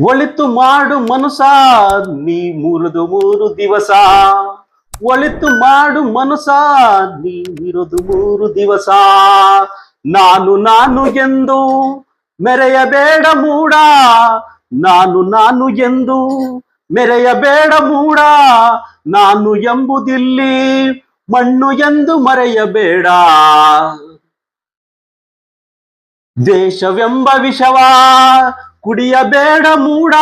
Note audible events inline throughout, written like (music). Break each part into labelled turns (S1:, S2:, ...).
S1: ಒಳಿತು ಮಾಡು ಮನಸ ನೀ ಮುರಿದು ಮೂರು ದಿವಸ. ಒಳಿತು ಮಾಡು ಮನುಸ ನೀ ಇರುದು ಮೂರು ದಿವಸ. ನಾನು ನಾನು ಎಂದು ಮೆರೆಯಬೇಡ ಮೂಡ. ನಾನು ನಾನು ಎಂದು ಮೆರೆಯಬೇಡ ಮೂಡ. ನಾನು ಎಂಬುದಿಲ್ಲಿ ಮಣ್ಣು ಎಂದು ಮರೆಯಬೇಡ. ದೇಶವೆಂಬ ವಿಷವ ಕುಡಿಯಬೇಡ ಮೂಡ,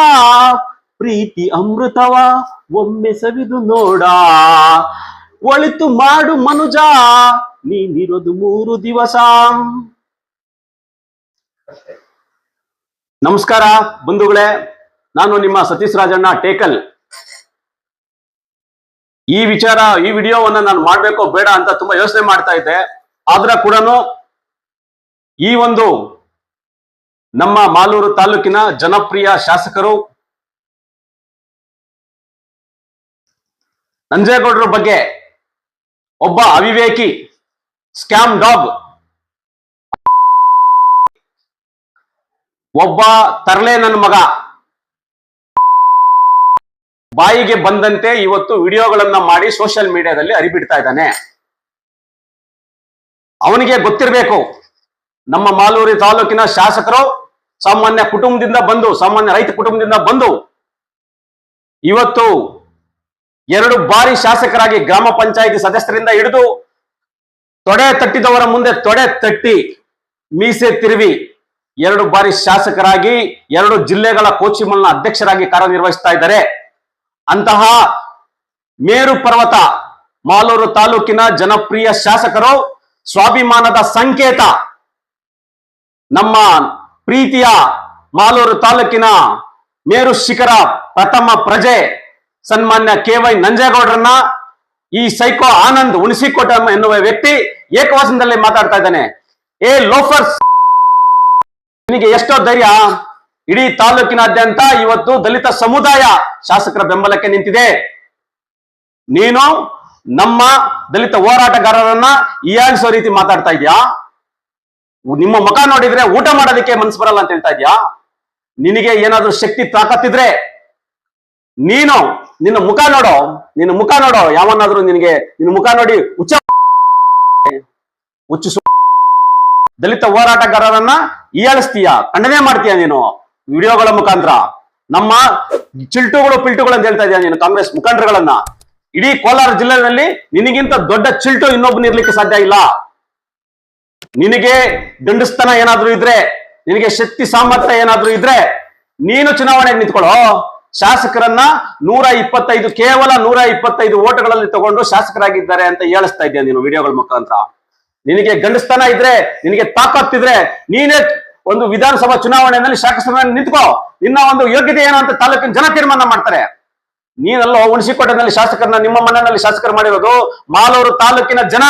S1: ಪ್ರೀತಿ ಅಮೃತವ ಒಮ್ಮೆ ಸವಿದು ನೋಡ. ಒಳಿತು ಮಾಡು ಮನುಜ ನೀನಿರೋದು ಮೂರು ದಿವಸ. ನಮಸ್ಕಾರ ಬಂಧುಗಳೇ, ನಾನು ನಿಮ್ಮ ಸತೀಶ್ ರಾಜಣ್ಣ ಟೇಕಲ್. ಈ ವಿಚಾರ, ಈ ವಿಡಿಯೋವನ್ನ ನಾನು ಮಾಡಬೇಕೋ ಬೇಡ ಅಂತ ತುಂಬಾ ಯೋಚನೆ ಮಾಡ್ತಾ ಇದ್ದೆ. ಆದ್ರೆ ಕೂಡ ಈ ಒಂದು ನಮ್ಮ ಮಾಲೂರು ತಾಲೂಕಿನ ಜನಪ್ರಿಯ ಶಾಸಕರು ನಂಜೇಗೌಡರ ಬಗ್ಗೆ ಒಬ್ಬ ಅವಿವೇಕಿ ಸ್ಕ್ಯಾಮ್ ಡಾಗ್. ಒಬ್ಬ ತರಲೆ ನನ್ನ ಮಗ. ಬಾಯಿಗೆ ಬಂದಂತೆ ಇವತ್ತು ವಿಡಿಯೋಗಳನ್ನ ಮಾಡಿ ಸೋಷಿಯಲ್ ಮೀಡಿಯಾದಲ್ಲಿ ಅರಿಬಿಡ್ತಾ ಇದ್ದಾನೆ. ಅವನಿಗೆ ಗೊತ್ತಿರಬೇಕು. ನಮ್ಮ ಮಾಲೂರಿ ತಾಲೂಕಿನ ಶಾಸಕರು ಸಾಮಾನ್ಯ ಕುಟುಂಬದಿಂದ ಬಂದು, ಸಾಮಾನ್ಯ ರೈತ ಕುಟುಂಬದಿಂದ ಬಂದು ಇವತ್ತು ಎರಡು ಬಾರಿ ಶಾಸಕರಾಗಿ ಗ್ರಾಮ ಪಂಚಾಯಿತಿ ಸದಸ್ಯರಿಂದ ಹಿಡಿದು ತೊಡೆ ತಟ್ಟಿದವರ ಮುಂದೆ ತೊಡೆ ತಟ್ಟಿ ಮೀಸೆ ತಿರುವಿ ಎರಡು ಬಾರಿ ಶಾಸಕರಾಗಿ, ಎರಡು ಜಿಲ್ಲೆಗಳ ಕೋಚಿಮಲ್ನ ಅಧ್ಯಕ್ಷರಾಗಿ ಕಾರ್ಯನಿರ್ವಹಿಸ್ತಾ ಇದ್ದಾರೆ. ಅಂತಹ ಮೇರು ಪರ್ವತ ಮಾಲೂರು ತಾಲೂಕಿನ ಜನಪ್ರಿಯ ಶಾಸಕರು, ಸ್ವಾಭಿಮಾನದ ಸಂಕೇತ ನಮ್ಮ ಪ್ರೀತಿಯ ಮಾಲೂರು ತಾಲೂಕಿನ ಮೇರು ಶಿಖರ ಪ್ರಥಮ ಪ್ರಜೆ ಸನ್ಮಾನ್ಯ ಕೆ ವೈ ನಂಜೇಗೌಡರನ್ನ ಈ ಸೈಕೋ ಆನಂದ್ ಉಣಿಸಿಕೊಟ್ಟ ಎನ್ನುವ ವ್ಯಕ್ತಿ ಏಕವಚನದಲ್ಲಿ ಮಾತಾಡ್ತಾ ಇದ್ದಾನೆ. ಏ ಲೋಫರ್ಸ್! ನಿನಗೆ ಎಷ್ಟೋ ಧೈರ್ಯ. ಇಡೀ ತಾಲೂಕಿನಾದ್ಯಂತ ಇವತ್ತು ದಲಿತ ಸಮುದಾಯ ಶಾಸಕರ ಬೆಂಬಲಕ್ಕೆ ನಿಂತಿದೆ. ನೀನು ನಮ್ಮ ದಲಿತ ಹೋರಾಟಗಾರರನ್ನ ಹೀಯಾಳಿಸೋ ರೀತಿ ಮಾತಾಡ್ತಾ ಇದ್ಯಾ ನಿಮ್ಮ ಮುಖ ನೋಡಿದ್ರೆ ಊಟ ಮಾಡೋದಕ್ಕೆ ಮನ್ಸು ಬರಲ್ಲ ಅಂತ ಹೇಳ್ತಾ ಇದ್ಯಾ? ನಿನಗೆ ಏನಾದ್ರೂ ಶಕ್ತಿ ತಾಕತ್ತಿದ್ರೆ ನೀನು ನಿನ್ನ ಮುಖ ನೋಡೋ, ನಿನ್ನ ಮುಖ ನೋಡೋ ಯಾವನ್ನಾದ್ರೂ ನಿನಗೆ ನಿನ್ನ ಮುಖ ನೋಡಿ ಉಚ್ಚ ಉಚ್ಚ ದಲಿತ ಹೋರಾಟಗಾರರನ್ನ ಈಯಾಳಿಸ್ತೀಯ? ಖಂಡನೆ ಮಾಡ್ತೀಯ ನೀನು? ವಿಡಿಯೋಗಳ ಮುಖಾಂತರ. ನಮ್ಮ ಚಿಲ್ಟುಗಳು ಪಿಲ್ಟುಗಳು ಅಂತ ಹೇಳ್ತಾ ಇದೀಯ ನೀನು ಕಾಂಗ್ರೆಸ್ ಮುಖಂಡರುಗಳನ್ನ? ಇಡೀ ಕೋಲಾರ ಜಿಲ್ಲೆಯಲ್ಲಿ ನಿನಗಿಂತ ದೊಡ್ಡ ಚಿಲ್ಟು ಇನ್ನೊಬ್ಬನಿರ್ಲಿಕ್ಕೆ ಸಾಧ್ಯ ಇಲ್ಲ. ನಿನಗೆ ಗಂಡಸ್ತನ ಏನಾದ್ರೂ ಇದ್ರೆ, ನಿನಗೆ ಶಕ್ತಿ ಸಾಮರ್ಥ್ಯ ಏನಾದ್ರೂ ಇದ್ರೆ, ನೀನು ಚುನಾವಣೆಗೆ ನಿಂತ್ಕೊಳ್ಳೋ. ಶಾಸಕರನ್ನ ನೂರ ಇಪ್ಪತ್ತೈದು, ಕೇವಲ ನೂರ ಇಪ್ಪತ್ತೈದು ಓಟ್ಗಳಲ್ಲಿ ತಗೊಂಡು ಶಾಸಕರಾಗಿದ್ದಾರೆ ಅಂತ ಹೇಳಿಸ್ತಾ ಇದ್ದೀಯ ನೀನು ವಿಡಿಯೋಗಳ ಮುಖಾಂತರ? ನಿನಗೆ ಗಂಡಸ್ತನ ಇದ್ರೆ, ನಿನಗೆ ತಾಕತ್ತಿದ್ರೆ ನೀನೇ ಒಂದು ವಿಧಾನಸಭಾ ಚುನಾವಣೆಯಲ್ಲಿ ಶಾಸಕರನ್ನ ನಿಂತ್ಕೋ. ನಿನ್ನ ಒಂದು ಯೋಗ್ಯತೆ ಏನು ಅಂತ ತಾಲೂಕಿನ ಜನ ತೀರ್ಮಾನ ಮಾಡ್ತಾರೆ. ನೀನಲ್ಲೋ ಹುಣಸಿಕೋಟೆನಲ್ಲಿ ಶಾಸಕರನ್ನ ನಿಮ್ಮ ಮನೆಯಲ್ಲಿ ಶಾಸಕರು ಮಾಡಿರೋದು ಮಾಲೂರು ತಾಲೂಕಿನ ಜನ.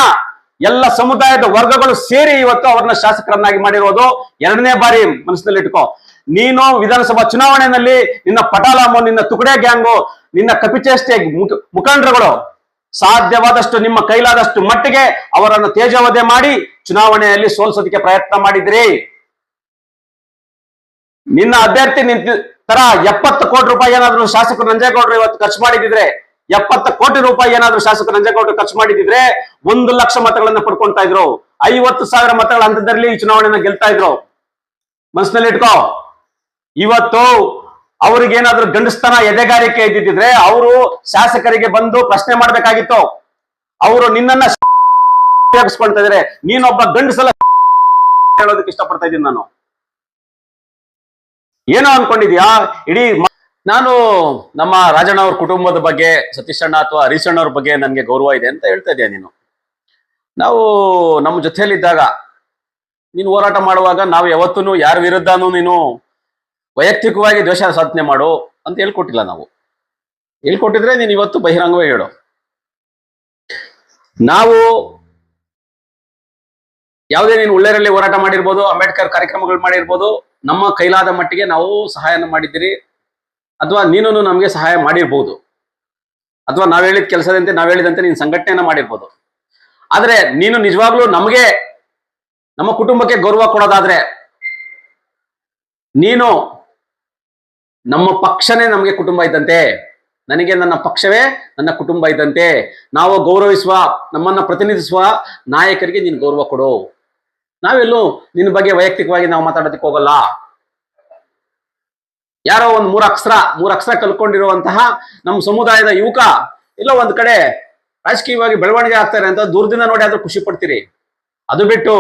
S1: ಎಲ್ಲ ಸಮುದಾಯದ ವರ್ಗಗಳು ಸೇರಿ ಇವತ್ತು ಅವ್ರನ್ನ ಶಾಸಕರನ್ನಾಗಿ ಮಾಡಿರೋದು. ಎರಡನೇ ಬಾರಿ ಮನಸ್ಸಿನಲ್ಲಿ ಇಟ್ಕೋ. ನೀನು ವಿಧಾನಸಭಾ ಚುನಾವಣೆಯಲ್ಲಿ ನಿನ್ನ ಪಟಾಲಾಮು, ನಿನ್ನ ತುಕಡೆ ಗ್ಯಾಂಗು, ನಿನ್ನ ಕಪಿಚೇಷ್ಟೆ ಮುಖ- ಮುಖಂಡರುಗಳು ಸಾಧ್ಯವಾದಷ್ಟು ನಿಮ್ಮ ಕೈಲಾದಷ್ಟು ಮಟ್ಟಿಗೆ ಅವರನ್ನು ತೇಜವಧೆ ಮಾಡಿ ಚುನಾವಣೆಯಲ್ಲಿ ಸೋಲಿಸೋದಕ್ಕೆ ಪ್ರಯತ್ನ ಮಾಡಿದ್ರಿ. ನಿನ್ನ ಅಭ್ಯರ್ಥಿ ನಿಂತ ತರ ಎಪ್ಪತ್ತು ಕೋಟಿ ರೂಪಾಯಿ ಏನಾದ್ರು ಶಾಸಕರು ನಂಜೇಗೌಡರು ಇವತ್ತು ಖರ್ಚು ಮಾಡಿದಿದ್ರೆ ಎಪ್ಪತ್ತು ಕೋಟಿ ರೂಪಾಯಿ ಏನಾದ್ರೂ ಶಾಸಕ ನಂಜೇಗೌಡರು ಖರ್ಚು ಮಾಡಿದಿದ್ರೆ ಒಂದು ಲಕ್ಷ ಮತಗಳನ್ನ ಪಡ್ಕೊಂತ ಇದ್ರು. ಐವತ್ತು ಸಾವಿರ ಮತಗಳ ಹಂತದಲ್ಲಿ ಈ ಚುನಾವಣೆನ ಗೆಲ್ತಾ ಇದ್ರು. ಮನಸ್ಸಿನಲ್ಲಿ ಇಟ್ಕೋ. ಇವತ್ತು ಅವ್ರಿಗೇನಾದ್ರೂ ಗಂಡಸ್ತನ ಎದೆಗಾರಿಕೆ ಇದ್ದಿದ್ರೆ ಅವರು ಶಾಸಕರಿಗೆ ಬಂದು ಪ್ರಶ್ನೆ ಮಾಡ್ಬೇಕಾಗಿತ್ತು. ಅವರು ನಿನ್ನನ್ನ ಉಪಯೋಗಿಸ್ಕೊಳ್ತಾ ಇದ್ರೆ. ನೀನೊಬ್ಬ ಗಂಡಸಲ ಹೇಳೋದಕ್ಕೆ ಇಷ್ಟಪಡ್ತಾ ಇದ್ದೀನಿ ನಾನು. ಏನೋ ಅನ್ಕೊಂಡಿದ್ಯಾ? ಇಡೀ ನಾನು ನಮ್ಮ ರಾಜಣ್ಣ ಅವ್ರ ಕುಟುಂಬದ ಬಗ್ಗೆ, ಸತೀಶ್ ಅಣ್ಣ ಅಥವಾ ಹರೀಶ್ ಅಣ್ಣ ಅವ್ರ ಬಗ್ಗೆ ನನಗೆ ಗೌರವ ಇದೆ ಅಂತ ಹೇಳ್ತಾ ಇದೆಯಾ ನೀನು? ನಾವು ನಮ್ಮ ಜೊತೆಯಲ್ಲಿದ್ದಾಗ, ನೀನು ಹೋರಾಟ ಮಾಡುವಾಗ ನಾವು ಯಾವತ್ತೂ ಯಾರ ವಿರುದ್ಧನೂ ನೀನು ವೈಯಕ್ತಿಕವಾಗಿ ದ್ವೇಷ ಸಾಧನೆ ಮಾಡು ಅಂತ ಹೇಳ್ಕೊಟ್ಟಿಲ್ಲ ನಾವು. ಹೇಳ್ಕೊಟ್ಟಿದ್ರೆ ನೀನು ಇವತ್ತು ಬಹಿರಂಗವೇ ಹೇಳು. ನಾವು ಯಾವುದೇ ನೀನು ಉಳ್ಳೇರಲ್ಲಿ ಹೋರಾಟ ಮಾಡಿರ್ಬೋದು, ಅಂಬೇಡ್ಕರ್ ಕಾರ್ಯಕ್ರಮಗಳು ಮಾಡಿರ್ಬೋದು, ನಮ್ಮ ಕೈಲಾದ ಮಟ್ಟಿಗೆ ನಾವು ಸಹಾಯನ ಮಾಡಿದ್ದೀರಿ. ಅಥವಾ ನೀನು ನಮಗೆ ಸಹಾಯ ಮಾಡಿರ್ಬೋದು. ಅಥವಾ ನಾವು ಹೇಳಿದ ಕೆಲಸದಂತೆ ನಾವು ಹೇಳಿದಂತೆ ನೀನು ಸಂಘಟನೆಯನ್ನ ಮಾಡಿರ್ಬೋದು. ಆದರೆ ನೀನು ನಿಜವಾಗ್ಲೂ ನಮಗೆ, ನಮ್ಮ ಕುಟುಂಬಕ್ಕೆ ಗೌರವ ಕೊಡೋದಾದ್ರೆ ನೀನು ನಮ್ಮ ಪಕ್ಷನೇ ನಮಗೆ ಕುಟುಂಬ ಇದ್ದಂತೆ. ನನಗೆ ನನ್ನ ಪಕ್ಷವೇ ನನ್ನ ಕುಟುಂಬ ಇದ್ದಂತೆ. ನಾವು ಗೌರವಿಸುವ, ನಮ್ಮನ್ನ ಪ್ರತಿನಿಧಿಸುವ ನಾಯಕರಿಗೆ ನೀನು ಗೌರವ ಕೊಡು. ನಾವೆಲ್ಲೂ ನಿನ್ನ ಬಗ್ಗೆ ವೈಯಕ್ತಿಕವಾಗಿ ನಾವು ಮಾತಾಡೋದಕ್ಕೆ ಹೋಗಲ್ಲ. ಯಾರೋ ಒಂದು ಮೂರು ಅಕ್ಷರ ಮೂರು ಅಕ್ಷರ ಕಲ್ಕೊಂಡಿರುವಂತಹ ನಮ್ಮ ಸಮುದಾಯದ ಯುವಕ, ಇಲ್ಲ ಒಂದ್ ಕಡೆ ರಾಜಕೀಯವಾಗಿ ಬೆಳವಣಿಗೆ ಆಗ್ತಾರೆ ಅಂತ ದೂರದಿಂದ ನೋಡಿ ಆದ್ರೂ ಖುಷಿ ಪಡ್ತೀರಿ. ಅದು ಬಿಟ್ಟು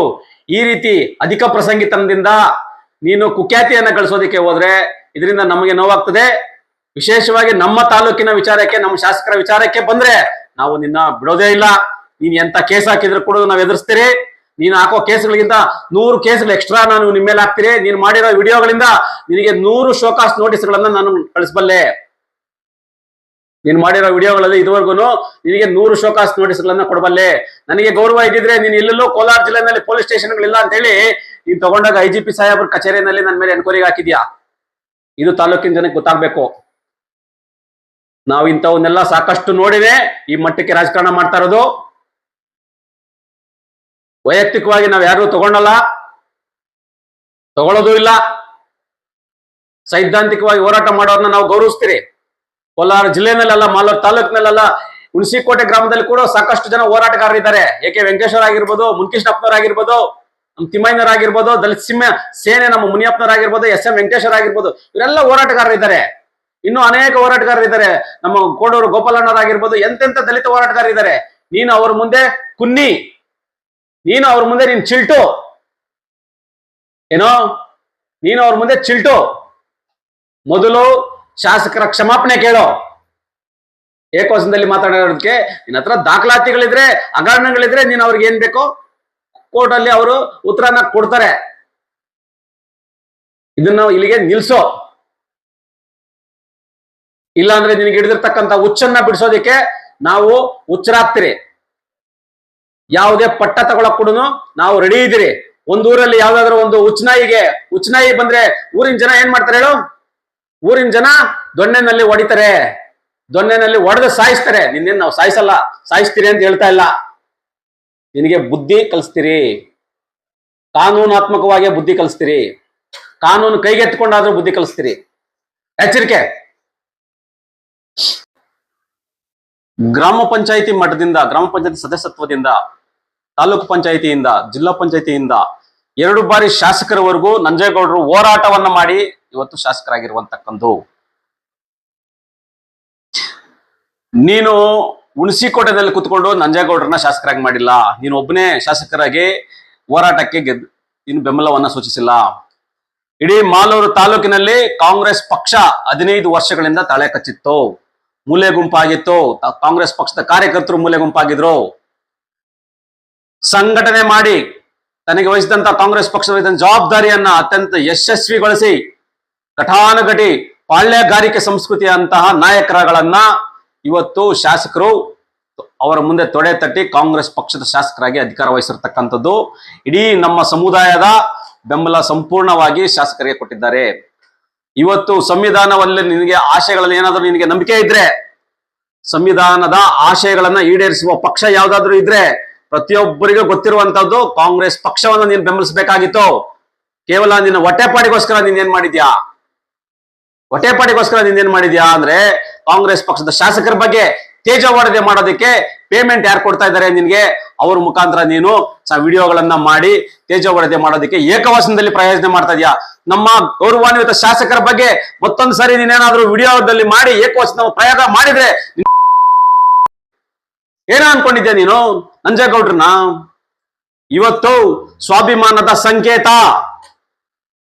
S1: ಈ ರೀತಿ ಅಧಿಕ ಪ್ರಸಂಗಿತನದಿಂದ ನೀನು ಕುಖ್ಯಾತಿಯನ್ನ ಗಳಿಸೋದಕ್ಕೆ ಹೋದ್ರೆ ಇದರಿಂದ ನಮಗೆ ನೋವಾಗ್ತದೆ. ವಿಶೇಷವಾಗಿ ನಮ್ಮ ತಾಲೂಕಿನ ವಿಚಾರಕ್ಕೆ, ನಮ್ಮ ಶಾಸಕರ ವಿಚಾರಕ್ಕೆ ಬಂದ್ರೆ ನಾವು ನಿನ್ನ ಬಿಡೋದೇ ಇಲ್ಲ. ನೀನ್ ಎಂತ ಕೇಸ್ ಹಾಕಿದ್ರು ಕೂಡ ನಾವು ಎದುರಿಸ್ತೀರಿ. ನೀನು ಹಾಕೋ ಕೇಸ್ಗಳಿಗಿಂತ ನೂರು ಕೇಸ್ಗಳು ಎಕ್ಸ್ಟ್ರಾ ನಾನು ನಿಮ್ಮ ಮೇಲೆ ಹಾಕ್ತೀರಿ ನೀನು ಮಾಡಿರೋ ವಿಡಿಯೋಗಳಿಂದ ನಿನಗೆ ನೂರು ಶೋಕಾಸ್ ನೋಟಿಸ್ಗಳನ್ನ ನಾನು ಕಳಿಸ್ಬಲ್ಲೆ. ನೀನು ಮಾಡಿರೋ ವಿಡಿಯೋಗಳಲ್ಲಿ ಇದುವರೆಗೂ ನಿನಗೆ ನೂರು ಶೋಕಾಸ್ ನೋಟಿಸ್ಗಳನ್ನ ಕೊಡಬಲ್ಲೆ. ನನಗೆ ಗೌರವ ಇದ್ದಿದ್ರೆ ನೀನ್ ಎಲ್ಲೆಲ್ಲೋ ಕೋಲಾರ ಜಿಲ್ಲೆನಲ್ಲಿ ಪೊಲೀಸ್ ಸ್ಟೇಷನ್ಗಳಿಲ್ಲ ಅಂತ ಹೇಳಿ ನೀನ್ ತಗೊಂಡಾಗ ಐ ಜಿ ಪಿ ಸಾಹೇಬ್ರ ಕಚೇರಿನಲ್ಲಿ ನನ್ನ ಮೇಲೆ ಎನ್ಕ್ವೈರಿಗೆ ಹಾಕಿದ್ಯಾ? ಇದು ತಾಲೂಕಿನ ಜನಕ್ಕೆ ಗೊತ್ತಾಗ್ಬೇಕು. ನಾವು ಇಂಥವನ್ನೆಲ್ಲ ಸಾಕಷ್ಟು ನೋಡಿವೆ ಈ ಮಟ್ಟಕ್ಕೆ ರಾಜಕಾರಣ ಮಾಡ್ತಾ ಇರೋದು. ವೈಯಕ್ತಿಕವಾಗಿ ನಾವು ಯಾರು ತಗೊಂಡಲ್ಲ ತಗೊಳ್ಳೋದು ಇಲ್ಲ. ಸೈದ್ಧಾಂತಿಕವಾಗಿ ಹೋರಾಟ ಮಾಡೋದನ್ನ ನಾವು ಗೌರವಿಸ್ತೀರಿ. ಕೋಲಾರ ಜಿಲ್ಲೆನಲ್ಲೆಲ್ಲ, ಮಾಲೂರು ತಾಲೂಕಿನಲ್ಲೆಲ್ಲ, ಹುಣಸಿಕೋಟೆ ಗ್ರಾಮದಲ್ಲಿ ಕೂಡ ಸಾಕಷ್ಟು ಜನ ಹೋರಾಟಗಾರರಿದ್ದಾರೆ. ಏಕೆ ವೆಂಕಟೇಶ್ವರ ಆಗಿರ್ಬೋದು, ಮುನ್ಕೃಷ್ಣಪ್ಪನವ್ರು ಆಗಿರ್ಬೋದು, ನಮ್ಮ ತಿಮ್ಮಯ್ಯನವ್ರು ಆಗಿರ್ಬೋದು, ದಲಿತ ಸಿಂಹ ಸೇನೆ ನಮ್ಮ ಮುನಿಯಪ್ಪನವ್ರು ಆಗಿರ್ಬೋದು, ಎಸ್ ಎಂ ವೆಂಕಟೇಶ್ವರ ಆಗಿರ್ಬೋದು, ಇವರೆಲ್ಲ ಹೋರಾಟಗಾರರಿದ್ದಾರೆ. ಇನ್ನು ಅನೇಕ ಹೋರಾಟಗಾರರಿದ್ದಾರೆ. ನಮ್ಮ ಕೋಡೂರು ಗೋಪಾಲಣ್ಣವರಾಗಿರ್ಬೋದು ಎಂತೆಂತ ದಲಿತ ಹೋರಾಟಗಾರರಿದ್ದಾರೆ. ನೀನು ಅವ್ರ ಮುಂದೆ ಕುನ್ನಿ. ನೀನು ಅವ್ರ ಮುಂದೆ ನೀನ್ ಚಿಲ್ಟು. ಏನೋ? ನೀನು ಅವ್ರ ಮುಂದೆ ಚಿಲ್ಟು. ಮೊದಲು ಶಾಸಕರ ಕ್ಷಮಾಪಣೆ ಕೇಳೋ. ಏಕವಚನದಲ್ಲಿ ಮಾತಾಡೋದಕ್ಕೆ ನಿನ್ನ ಹತ್ರ ದಾಖಲಾತಿಗಳಿದ್ರೆ ಹಗರಣಗಳಿದ್ರೆ ನೀನು ಅವ್ರಿಗೆ ಏನ್ ಬೇಕೋ ಕೋರ್ಟ್ ಅಲ್ಲಿ ಅವರು ಉತ್ತರನ ಕೊಡ್ತಾರೆ. ಇದನ್ನ ಇಲ್ಲಿಗೆ ನಿಲ್ಸೋ. ಇಲ್ಲಾಂದ್ರೆ ನಿನಗೆ ಹಿಡಿದಿರ್ತಕ್ಕಂಥ ಹುಚ್ಚನ್ನ ಬಿಡಿಸೋದಿಕ್ಕೆ ನಾವು ಹುಚ್ಚರಾಗ್ತೀರಿ. ಯಾವುದೇ ಪಟ್ಟ ತಗೊಳಕ್ ಕೂಡ ನಾವು ರೆಡಿ ಇದ್ದೀರಿ. ಒಂದೂರಲ್ಲಿ ಯಾವ್ದಾದ್ರು ಒಂದು ಉಚ್ಚನಾಯಿಗೆ, ಉಚ್ಚನಾಯಿ ಬಂದ್ರೆ ಊರಿನ ಜನ ಏನ್ ಮಾಡ್ತಾರೆ ಹೇಳು? ಊರಿನ ಜನ ದೊಣ್ಣೆನಲ್ಲಿ ಹೊಡಿತಾರೆ ದೊಣ್ಣೆನಲ್ಲಿ ಹೊಡೆದು ಸಾಯಿಸ್ತಾರೆ. ನಿನ್ನೇನ್ ನಾವು ಸಾಯಿಸಲ್ಲ, ಸಾಯಿಸ್ತೀರಿ ಅಂತ ಹೇಳ್ತಾ ಇಲ್ಲ. ನಿನಗೆ ಬುದ್ಧಿ ಕಲಿಸ್ತೀರಿ. ಕಾನೂನಾತ್ಮಕವಾಗಿ ಬುದ್ಧಿ ಕಲಿಸ್ತೀರಿ. ಕಾನೂನು ಕೈಗೆತ್ಕೊಂಡಾದ್ರೂ ಬುದ್ಧಿ ಕಲಿಸ್ತೀರಿ. ಎಚ್ಚರಿಕೆ. ಗ್ರಾಮ ಪಂಚಾಯಿತಿ ಮಠದಿಂದ, ಗ್ರಾಮ ಪಂಚಾಯತಿ ಸದಸ್ಯತ್ವದಿಂದ ತಾಲೂಕು ಪಂಚಾಯಿತಿಯಿಂದ, ಜಿಲ್ಲಾ ಪಂಚಾಯಿತಿಯಿಂದ ಎರಡು ಬಾರಿ ಶಾಸಕರವರೆಗೂ ನಂಜೇಗೌಡರು ಹೋರಾಟವನ್ನ ಮಾಡಿ ಇವತ್ತು ಶಾಸಕರಾಗಿರುವಂತಕ್ಕಂದು. ನೀನು ಹುಣಸಿಕೋಟೆದಲ್ಲಿ ಕುತ್ಕೊಂಡು ನಂಜೇಗೌಡರನ್ನ ಶಾಸಕರಾಗಿ ಮಾಡಿಲ್ಲ. ನೀನು ಒಬ್ಬನೇ ಶಾಸಕರಾಗಿ ಹೋರಾಟಕ್ಕೆ ಗೆದ್, ನೀನು ಬೆಂಬಲವನ್ನ ಸೂಚಿಸಿಲ್ಲ. ಇಡೀ ಮಾಲೂರು ತಾಲೂಕಿನಲ್ಲಿ ಕಾಂಗ್ರೆಸ್ ಪಕ್ಷ ಹದಿನೈದು ವರ್ಷಗಳಿಂದ ತಳೆ ಕಚ್ಚಿತ್ತು. ಮೂಲೆ ಗುಂಪಾಗಿತ್ತು. ಕಾಂಗ್ರೆಸ್ ಪಕ್ಷದ ಕಾರ್ಯಕರ್ತರು ಮೂಲೆ ಗುಂಪಾಗಿದ್ರು. ಸಂಘಟನೆ ಮಾಡಿ ತನಗೆ ವಹಿಸಿದಂತ ಕಾಂಗ್ರೆಸ್ ಪಕ್ಷದ ಜವಾಬ್ದಾರಿಯನ್ನ ಅತ್ಯಂತ ಯಶಸ್ವಿಗೊಳಿಸಿ ಘಟಾನುಘಟಿ ಪಾಳ್ಯಗಾರಿಕೆ ಸಂಸ್ಕೃತಿಯಂತಹ ನಾಯಕರಗಳನ್ನ ಇವತ್ತು ಶಾಸಕರು ಅವರ ಮುಂದೆ ತೊಡೆ ತಟ್ಟಿ ಕಾಂಗ್ರೆಸ್ ಪಕ್ಷದ ಶಾಸಕರಾಗಿ ಅಧಿಕಾರ ವಹಿಸಿರ್ತಕ್ಕಂಥದ್ದು. ಇಡೀ ನಮ್ಮ ಸಮುದಾಯದ ಬೆಂಬಲ ಸಂಪೂರ್ಣವಾಗಿ ಶಾಸಕರಿಗೆ ಕೊಟ್ಟಿದ್ದಾರೆ. ಇವತ್ತು ಸಂವಿಧಾನವಲ್ಲಿ ನಿನಗೆ ಆಶಯಗಳಲ್ಲಿ ಏನಾದರೂ ನಿನಗೆ ನಂಬಿಕೆ ಇದ್ರೆ, ಸಂವಿಧಾನದ ಆಶಯಗಳನ್ನ ಈಡೇರಿಸುವ ಪಕ್ಷ ಯಾವ್ದಾದ್ರು ಇದ್ರೆ ಪ್ರತಿಯೊಬ್ಬರಿಗೂ ಗೊತ್ತಿರುವಂತದ್ದು ಕಾಂಗ್ರೆಸ್ ಪಕ್ಷವನ್ನು ನೀನು ಬೆಂಬಲಿಸಬೇಕಾಗಿತ್ತು. ಕೇವಲ ನಿನ್ನ ಹೊಟ್ಟೆಪಾಡಿಗೋಸ್ಕರ ನೀನ್ ಏನ್ ಮಾಡಿದ್ಯಾ? ಹೊಟ್ಟೆಪಾಡಿಗೋಸ್ಕರ ನೀನ್ ಏನ್ ಮಾಡಿದ್ಯಾ ಅಂದ್ರೆ ಕಾಂಗ್ರೆಸ್ ಪಕ್ಷದ ಶಾಸಕರ ಬಗ್ಗೆ ತೇಜವಾಡದೆ ಮಾಡೋದಕ್ಕೆ ಪೇಮೆಂಟ್ ಯಾರು ಕೊಡ್ತಾ ಇದ್ದಾರೆ ನಿನ್ಗೆ? ಅವ್ರ ಮುಖಾಂತರ ನೀನು ವಿಡಿಯೋಗಳನ್ನ ಮಾಡಿ ತೇಜವಾಡದೆ ಮಾಡೋದಕ್ಕೆ ಏಕವಚನದಲ್ಲಿ ಪ್ರಯೋಜನ ಮಾಡ್ತಾ ಇದೀಯಾ? ನಮ್ಮ ಗೌರವಾನ್ವಿತ ಶಾಸಕರ ಬಗ್ಗೆ ಮತ್ತೊಂದು ಸಾರಿ ನೀನೇನಾದ್ರೂ ವಿಡಿಯೋದಲ್ಲಿ ಮಾಡಿ ಏಕವಚನ ಪ್ರಯೋಗ ಮಾಡಿದ್ರೆ ಏನ ಅನ್ಕೊಂಡಿದ್ದೆ ನೀನು? ನಂಜೇಗೌಡ್ರನ್ನ? ಇವತ್ತು ಸ್ವಾಭಿಮಾನದ ಸಂಕೇತ.